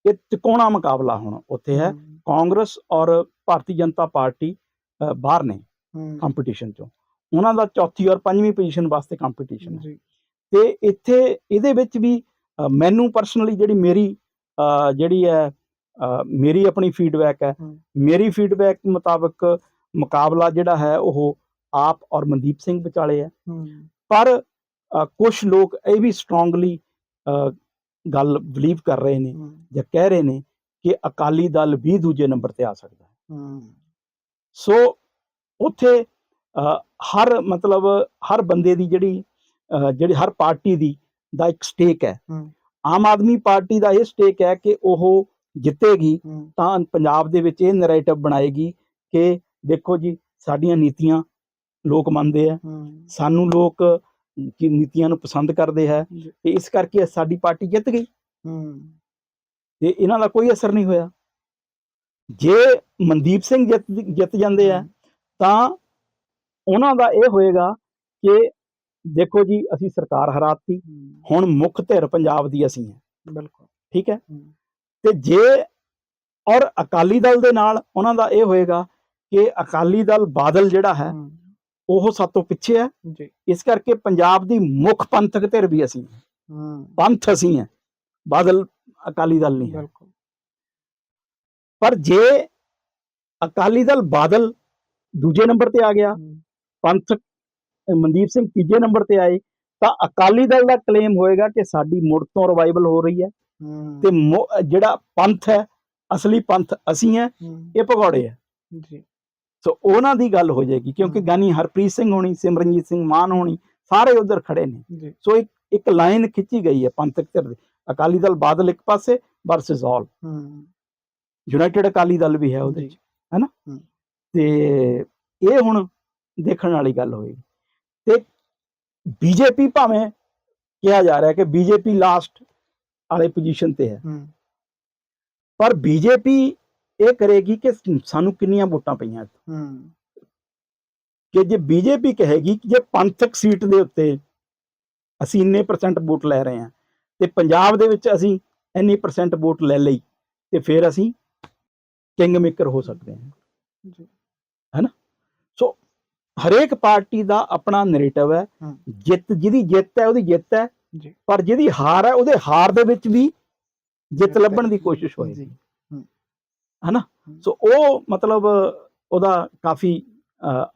ਇਹ ਤਿਕੋਣਾ ਮੁਕਾਬਲਾ ਹੁਣ ਉੱਥੇ ਹੈ? ਕਾਂਗਰਸ ਔਰ ਭਾਰਤੀ ਜਨਤਾ ਪਾਰਟੀ ਬਾਹਰ ਨੇ ਕੰਪੀਟੀਸ਼ਨ ਚੋਂ। ਉਹਨਾਂ ਦਾ ਚੌਥੀ ਔਰ ਪੰਜਵੀਂ ਪੋਜੀਸ਼ਨ ਵਾਸਤੇ ਕੰਪੀਟੀਸ਼ਨ ਹੈ। ਤੇ ਇੱਥੇ ਇਹਦੇ ਵਿੱਚ ਵੀ ਮੈਨੂੰ ਪਰਸਨਲੀ ਜਿਹੜੀ ਮੇਰੀ ਜਿਹੜੀ ਹੈ ਮੇਰੀ ਆਪਣੀ ਫੀਡਬੈਕ ਹੈ। ਮੇਰੀ ਫੀਡਬੈਕ ਮੁਤਾਬਕ ਮੁਕਾਬਲਾ ਜਿਹੜਾ ਹੈ ਉਹ ਆਪ ਔਰ ਮਨਦੀਪ ਸਿੰਘ ਵਿਚਾਲੇ ਹੂੰ। ਪਰ ਕੁਝ ਲੋਕ ਇਹ ਵੀ ਸਟਰੋਂਗਲੀ ਗੱਲ ਬਲੀਵ ਕਰ ਰਹੇ ਨੇ ਜਾਂ ਕਹਿ ਰਹੇ ਨੇ ਕਿ ਅਕਾਲੀ ਦਲ ਵੀ ਦੂਜੇ ਨੰਬਰ ਤੇ ਆ ਸਕਦਾ ਹੈ। ਸੋ ਉੱਥੇ ਹਰ ਮਤਲਬ ਹਰ ਬੰਦੇ ਦੀ ਜਿਹੜੀ ਜਿਹੜੀ ਹਰ ਪਾਰਟੀ ਦੀ ਦਾ ਇੱਕ ਸਟੇਕ ਹੈ। ਆਮ ਆਦਮੀ ਪਾਰਟੀ ਦਾ ਇਹ ਸਟੇਕ ਹੈ ਕਿ ਉਹ ਜਿੱਤੇਗੀ ਤਾਂ ਪੰਜਾਬ ਦੇ ਵਿੱਚ ਇਹ ਨੈਰੇਟਿਵ ਬਣਾਏਗੀ ਕਿ ਦੇਖੋ ਜੀ ਸਾਡੀਆਂ ਨੀਤੀਆਂ ਲੋਕ ਮੰਨਦੇ ਆ। ਸਾਨੂੰ ਲੋਕ ਕੀ ਨੀਤੀਆਂ ਨੂੰ ਪਸੰਦ ਕਰਦੇ ਹੈ। ਤੇ ਇਸ ਕਰਕੇ ਸਾਡੀ ਪਾਰਟੀ ਜਿੱਤ ਗਈ।
ਹੂੰ।
ਤੇ ਇਹਨਾਂ ਦਾ ਕੋਈ ਅਸਰ ਨਹੀਂ ਹੋਇਆ। ਜੇ ਮਨਦੀਪ ਸਿੰਘ ਜਿੱਤ ਜਾਂਦੇ ਆ ਤਾਂ ਉਹਨਾਂ ਦਾ ਇਹ ਹੋਏਗਾ ਕਿ ਦੇਖੋ ਜੀ ਅਸੀਂ ਸਰਕਾਰ ਹਰਾਤੀ ਹੁਣ ਮੁੱਖ ਧਿਰ ਪੰਜਾਬ ਦੀ ਅਸੀਂ ਹੈ
ਬਿਲਕੁਲ।
ਠੀਕ ਹੈ? ਤੇ ਜੇ ਔਰ ਅਕਾਲੀ ਦਲ ਦੇ ਨਾਲ ਉਹਨਾਂ ਦਾ ਇਹ ਹੋਏਗਾ ਕਿ ਅਕਾਲੀ ਦਲ ਬਾਦਲ ਜਿਹੜਾ ਹੂੰ, ਉਹ ਸਾਤੋਂ ਪਿੱਛੇ ਹੈ।
ਜੀ।
ਇਸ ਕਰਕੇ ਪੰਜਾਬ ਦੀ ਮੁੱਖ ਪੰਥਕ ਧਿਰ ਵੀ ਅਸੀਂ ਹਾਂ। ਪੰਥ ਅਸੀਂ ਹੈ। ਬਾਦਲ ਅਕਾਲੀ ਦਲ ਨਹੀਂ ਹੈ।
ਬਿਲਕੁਲ।
ਪਰ ਜੇ ਅਕਾਲੀ ਦਲ ਬਾਦਲ ਦੂਜੇ ਨੰਬਰ ਤੇ ਆ ਗਿਆ ਪੰਥ ਮਨਦੀਪ ਸਿੰਘ ਤੀਜੇ ਨੰਬਰ ਤੇ ਆਏ ਤਾਂ ਅਕਾਲੀ ਦਲ ਦਾ ਕਲੇਮ ਹੋਏਗਾ ਕਿ ਸਾਡੀ ਮੁੜ ਤੋਂ ਰਿਵਾਈਵਲ ਹੋ ਰਹੀ ਹੈ। ਤੇ ਜਿਹੜਾ ਪੰਥ ਹੈ ਅਸਲੀ ਪੰਥ ਅਸੀਂ ਹੈ
ਹੂੰ,
ਇਹ ਭਗੌੜੇ ਹੈ।
ਜੀ।
ਸੋ ਉਹਨਾਂ ਦੀ ਗੱਲ ਹੋ ਜਾਏਗੀ ਕਿਉਂਕਿ। ਗਾਨੀ ਹਰਪ੍ਰੀਤ ਸਿੰਘ ਹੋਣੀ ਸਿਮਰਨਜੀਤ ਸਿੰਘ ਮਾਨ ਹੋਣੀ ਸਾਰੇ ਉਧਰ ਖੜੇ ਨੇ। ਸੋ ਇੱਕ ਇੱਕ ਲਾਈਨ ਖਿੱਚੀ ਗਈ ਹੈ ਪੰਥਕ ਧਿਰ ਦੇ। ਅਕਾਲੀ ਦਲ ਬਾਦਲ ਇੱਕ ਪਾਸੇ versus all united Akali Dal ਵੀ ਹੈ ਉਹਦੇ
ਜੀ।
ਚ ਹੈਨਾ। ਤੇ ਇਹ ਹੁਣ ਦੇਖਣ ਵਾਲੀ ਗੱਲ ਹੋਏਗੀ। ਤੇ ਬੀਜੇਪੀ ਭਾਵੇਂ ਕਿਹਾ ਜਾ ਰਿਹਾ ਕਿ ਬੀਜੇਪੀ ਲਾਸਟ ਵਾਲੇ ਪੋਜੀਸ਼ਨ ਤੇ ਹੈ।
ਹੂੰ।
ਪਰ ਬੀਜੇਪੀ ਇਹ ਕਰੇਗੀ ਕਿ ਸਾਨੂੰ ਕਿੰਨੀਆਂ ਵੋਟਾਂ ਪਈਆਂ
ਹੂੰ।
ਕਿ ਜੇ ਬੀਜੇਪੀ ਕਹੇਗੀ ਕਿ ਜੇ ਪੰਥਕ ਸੀਟ ਦੇ ਉੱਤੇ ਅਸੀਂ ਇੰਨੇ ਪਰਸੈਂਟ ਵੋਟ ਲੈ ਰਹੇ ਹਾਂ ਤੇ ਪੰਜਾਬ ਦੇ ਵਿੱਚ ਅਸੀਂ ਇੰਨੀ ਪਰਸੈਂਟ ਵੋਟ ਲੈ ਲਈ ਤੇ ਫਿਰ ਅਸੀਂ ਕਿੰਗ ਮੇਕਰ ਹੋ ਸਕਦੇ ਹਾਂ।
ਜੀ।
ਸੋ ਹਰੇਕ ਪਾਰਟੀ ਦਾ ਆਪਣਾ ਨੈਰੇਟਿਵ ਹੈ। ਜਿੱਤ ਜਿਹਦੀ ਜਿੱਤ ਹੈ ਉਹਦੀ ਜਿੱਤ ਹੈ।
ਜੀ।
ਪਰ ਜਿਹਦੀ ਹਾਰ ਹੈ ਉਹਦੇ ਹਾਰ ਦੇ ਵਿੱਚ ਵੀ ਜਿੱਤ। ਲੱਭਣ ਦੀ ਕੋਸ਼ਿਸ਼ ਹੋਏਗੀ। ਹਨਾ। ਸੋ ਉਹ ਮਤਲਬ ਉਹਦਾ ਕਾਫੀ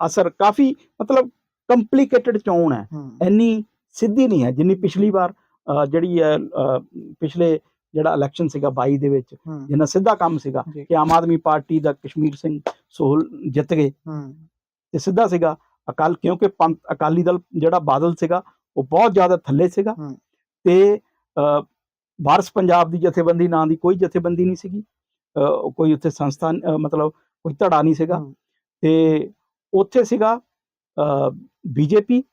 ਅਸਰ ਕਾਫੀ ਮਤਲਬ ਕੰਪਲਿਕੇਟਡ ਚੋਣ ਹੈ। ਇੰਨੀ ਸਿੱਧੀ ਨਹੀਂ ਹੈ ਜਿੰਨੀ ਪਿਛਲੀ ਵਾਰ ਜਿਹੜੀ ਹੈ ਪਿਛਲੇ ਜਿਹੜਾ ਇਲੈਕਸ਼ਨ ਸੀਗਾ 22 ਦੇ ਵਿੱਚ ਜਿੰਨਾ ਸਿੱਧਾ ਕੰਮ ਸੀਗਾ। ਕਿ ਆਮ ਆਦਮੀ ਪਾਰਟੀ ਦਾ ਕਸ਼ਮੀਰ ਸਿੰਘ ਸੋਹਲ ਜਿੱਤ ਗਏ। ਤੇ ਸਿੱਧਾ ਸੀਗਾ ਅਕਾਲ ਕਿਉਂਕਿ ਪੰਥ ਅਕਾਲੀ ਦਲ ਜਿਹੜਾ ਬਾਦਲ ਸੀਗਾ ਉਹ ਬਹੁਤ ਜ਼ਿਆਦਾ ਥੱਲੇ ਸੀਗਾ। ਤੇ ਵਾਰਸ ਪੰਜਾਬ ਦੀ ਜਥੇਬੰਦੀ ਨਾਂ ਦੀ ਕੋਈ ਜਥੇਬੰਦੀ ਨਹੀਂ ਸੀਗੀ। ਕੋਈ ਉੱਥੇ ਸੰਸਥਾ ਮਤਲਬ ਕੋਈ ਧੜਾ ਨਹੀਂ ਸੀਗਾ। ਤੇ ਉੱਥੇ ਸੀਗਾ ਬੀਜੇਪੀ।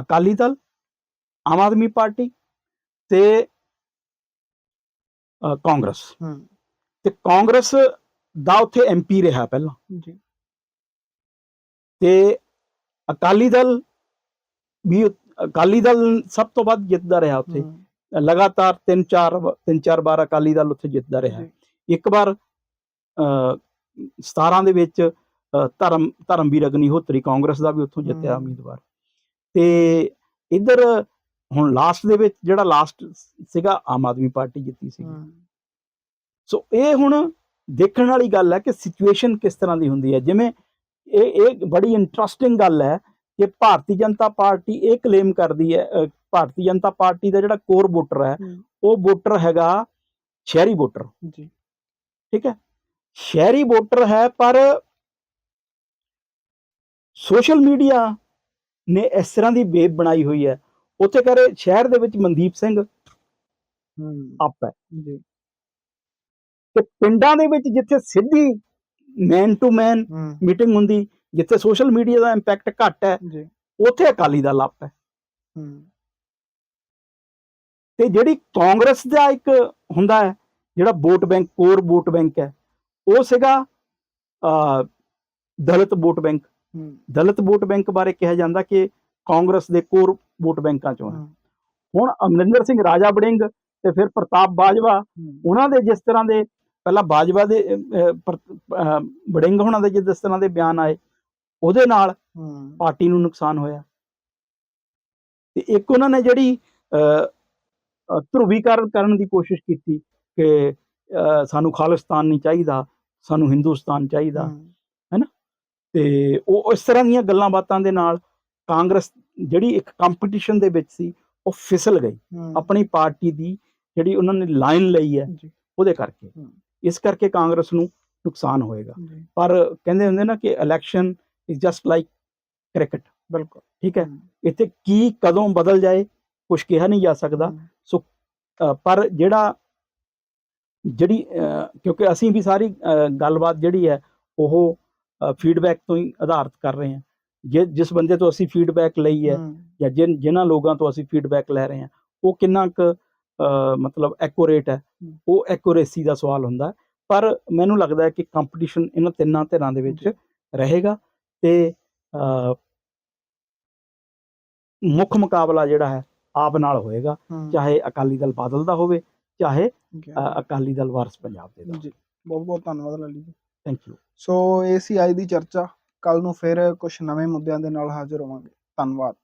ਅਕਾਲੀ ਦਲ ਆਮ ਆਦਮੀ ਪਾਰਟੀ ਤੇ ਕਾਂਗਰਸ। ਤੇ ਕਾਂਗਰਸ ਦਾ ਉੱਥੇ ਐਮਪੀ ਰਿਹਾ ਪਹਿਲਾਂ।
ਜੀ।
ਤੇ ਅਕਾਲੀ ਦਲ ਵੀ ਅਕਾਲੀ ਦਲ ਸਭ ਤੋਂ ਵੱਧ ਜਿੱਤਦਾ ਰਿਹਾ ਉੱਥੇ। ਲਗਾਤਾਰ ਤਿੰਨ ਚਾਰ ਵ- ਤਿੰਨ ਚਾਰ ਵਾਰ ਅਕਾਲੀ ਦਲ ਉੱਥੇ ਜਿੱਤਦਾ ਰਿਹਾ। ਇੱਕ ਵਾਰ ਅ 17 ਦੇ ਵਿੱਚ ਧਰਮ ਧਰਮਵੀਰ ਅਗਨੀਹੋਤਰੀ ਕਾਂਗਰਸ ਦਾ ਵੀ ਉੱਥੋਂ ਜਿੱਤਿਆ। ਉਮੀਦਵਾਰ। ਤੇ ਇੱਧਰ ਹੁਣ ਲਾਸਟ ਦੇ ਵਿੱਚ ਜਿਹੜਾ ਲਾਸਟ ਸੀਗਾ ਆਮ ਆਦਮੀ ਪਾਰਟੀ ਜਿੱਤੀ ਸੀ ਸੋ ਇਹ ਹੁਣ ਦੇਖਣ ਵਾਲੀ ਗੱਲ ਹੈ ਕਿ ਸਿਚੁਏਸ਼ਨ ਕਿਸ ਤਰ੍ਹਾਂ ਦੀ ਹੁੰਦੀ ਹੈ। ਜਿਵੇਂ ਇਹ ਇਹ ਬੜੀ ਇੰਟਰਸਟਿੰਗ ਗੱਲ ਹੈ ਕਿ ਭਾਰਤੀ ਜਨਤਾ ਪਾਰਟੀ ਇਹ ਕਲੇਮ ਕਰਦੀ ਹੈ ਭਾਰਤੀ ਜਨਤਾ ਪਾਰਟੀ ਦਾ ਜਿਹੜਾ ਕੋਰ ਵੋਟਰ ਹੂੰ। ਉਹ ਵੋਟਰ ਹੈਗਾ ਸ਼ਹਿਰੀ ਵੋਟਰ
ਜੀ।
ਠੀਕ ਹੈ? ਸ਼ਹਿਰੀ ਵੋਟਰ ਹੈ ਪਰ ਸੋਸ਼ਲ ਮੀਡੀਆ ਨੇ ਇਸ ਤਰ੍ਹਾਂ ਦੀ ਵੇਬ ਬਣਾਈ ਹੋਈ ਹੈ। ਉੱਥੇ ਕਰੇ ਸ਼ਹਿਰ ਦੇ ਵਿੱਚ ਮਨਦੀਪ ਸਿੰਘ ਅਪ ਹੈ।
ਜੀ।
ਤੇ ਪਿੰਡਾਂ ਦੇ ਵਿੱਚ ਜਿੱਥੇ ਸਿੱਧੀ ਮੈਨ ਟੂ ਮੈਨ ਮੀਟਿੰਗ ਹੁੰਦੀ ਜਿੱਥੇ ਸੋਸ਼ਲ ਮੀਡੀਆ ਦਾ ਇੰਪੈਕਟ ਘੱਟ ਹੈ
ਜੀ।
ਉੱਥੇ ਅਕਾਲੀ ਦਲ ਅਪ ਹੈ।
ਹੂੰ।
ਤੇ ਜਿਹੜੀ ਕਾਂਗਰਸ ਦਾ ਇੱਕ ਹੁੰਦਾ ਹੈ ਜਿਹੜਾ vote bank core vote bank ਹੈ ਉਹ ਸੀਗਾ ਅ, Dalit vote bank. Dalit vote bank ਬਾਰੇ ਕਿਹਾ ਜਾਂਦਾ ਕਿ ਕਾਂਗਰਸ ਦੇ ਕੋਰ ਵੋਟ ਬੈਂਕਾਂ ਚੋਂ ਹੁਣ ਅਮਰਿੰਦਰ ਸਿੰਘ ਰਾਜਾ ਵੜਿੰਗ ਤੇ ਫਿਰ ਪ੍ਰਤਾਪ ਬਾਜਵਾ ਉਹਨਾਂ ਦੇ ਜਿਸ ਤਰ੍ਹਾਂ ਦੇ ਪਹਿਲਾਂ ਬਾਜਵਾ ਦੇ ਵੜਿੰਗ ਹੋਣਾ ਦੇ ਜਿਸ ਤਰ੍ਹਾਂ ਦੇ ਬਿਆਨ ਆਏ ਉਹਦੇ ਨਾਲ ਪਾਰਟੀ ਨੂੰ ਨੁਕਸਾਨ ਹੋਇਆ। ਤੇ ਇੱਕ ਉਹਨਾਂ ਨੇ ਜਿਹੜੀ ਧਰੁਵੀਕਰਨ ਕਰਨ ਦੀ ਕੋਸ਼ਿਸ਼ ਕੀਤੀ ਕਿ ਸਾਨੂੰ ਖਾਲਿਸਤਾਨ ਨਹੀਂ ਚਾਹੀਦਾ ਸਾਨੂੰ ਹਿੰਦੁਸਤਾਨ ਚਾਹੀਦਾ
ਹੂੰ,
ਤੇ ਉਹ ਇਸ ਤਰ੍ਹਾਂ ਦੀਆਂ ਗੱਲਾਂ ਬਾਤਾਂ ਦੇ ਨਾਲ ਕਾਂਗਰਸ ਜਿਹੜੀ ਇੱਕ ਕੰਪੀਟੀਸ਼ਨ ਦੇ ਵਿੱਚ ਸੀ ਉਹ ਫਿਸਲ ਗਈ। ਆਪਣੀ ਪਾਰਟੀ ਦੀ ਜਿਹੜੀ ਉਹਨਾਂ ਨੇ ਲਾਈਨ ਲਈ ਹੈ ਉਹਦੇ ਕਰਕੇ। ਇਸ ਕਰਕੇ ਕਾਂਗਰਸ ਨੂੰ ਨੁਕਸਾਨ ਹੋਏਗਾ। ਪਰ ਕਹਿੰਦੇ ਹੁੰਦੇ ਨਾ ਕਿ election is just like cricket
ਬਿਲਕੁਲ।
ਠੀਕ ਹੈ? ਇੱਥੇ ਕੀ ਕਦੋਂ ਬਦਲ ਜਾਏ ਕੁਝ ਕਿਹਾ ਨਹੀਂ ਜਾ ਸਕਦਾ। ਅ, ਪਰ ਜਿਹੜਾ ਜਿਹੜੀ ਕਿਉਂਕਿ ਅਸੀਂ ਵੀ ਸਾਰੀ ਗੱਲਬਾਤ ਜਿਹੜੀ ਹੈ ਉਹ ਫੀਡਬੈਕ ਤੋਂ ਹੀ ਆਧਾਰਿਤ ਕਰ ਰਹੇ ਹਾਂ ਜੇ ਜਿਸ ਬੰਦੇ ਤੋਂ ਅਸੀਂ ਫੀਡਬੈਕ ਲਈ ਹੈ ਜਾਂ ਜਿਨ ਜਿਨ੍ਹਾਂ ਲੋਕਾਂ ਤੋਂ ਅਸੀਂ ਫੀਡਬੈਕ ਲੈ ਰਹੇ ਹਾਂ ਉਹ ਕਿੰਨਾ ਕੁ ਮਤਲਬ ਐਕੂਰੇਟ ਹੈ। ਉਹ ਐਕੂਰੇਸੀ ਦਾ ਸਵਾਲ ਹੁੰਦਾ। ਪਰ ਮੈਨੂੰ ਲੱਗਦਾ ਹੈ ਕਿ ਕੰਪੀਟੀਸ਼ਨ ਇਹਨਾਂ ਤਿੰਨਾਂ ਧਿਰਾਂ ਦੇ ਵਿੱਚ ਰਹੇਗਾ ਤੇ ਮੁੱਖ ਮੁਕਾਬਲਾ ਜਿਹੜਾ ਹੈ ਆਪ ਨਾਲ ਹੋਏਗਾ ਚਾਹੇ ਅਕਾਲੀ ਦਲ ਬਾਦਲ ਦਾ ਹੋਵੇ ਚਾਹੇ। ਅ, ਅਕਾਲੀ ਦਲ ਵਾਰਸ ਪੰਜਾਬ ਦੇ ਦਾ
ਜੀ ਬਹੁਤ ਬਹੁਤ ਧੰਨਵਾਦ ਲਾਲੀ ਜੀ।
ਥੈਂਕ ਯੂ
ਸੋ ਇਹ ਸੀ ਅੱਜ ਦੀ ਚਰਚਾ। ਕੱਲ ਨੂੰ ਫਿਰ ਕੁਝ ਨਵੇਂ ਮੁੱਦਿਆਂ ਦੇ ਨਾਲ ਹਾਜ਼ਰ ਹੋਵਾਂਗੇ। ਧੰਨਵਾਦ।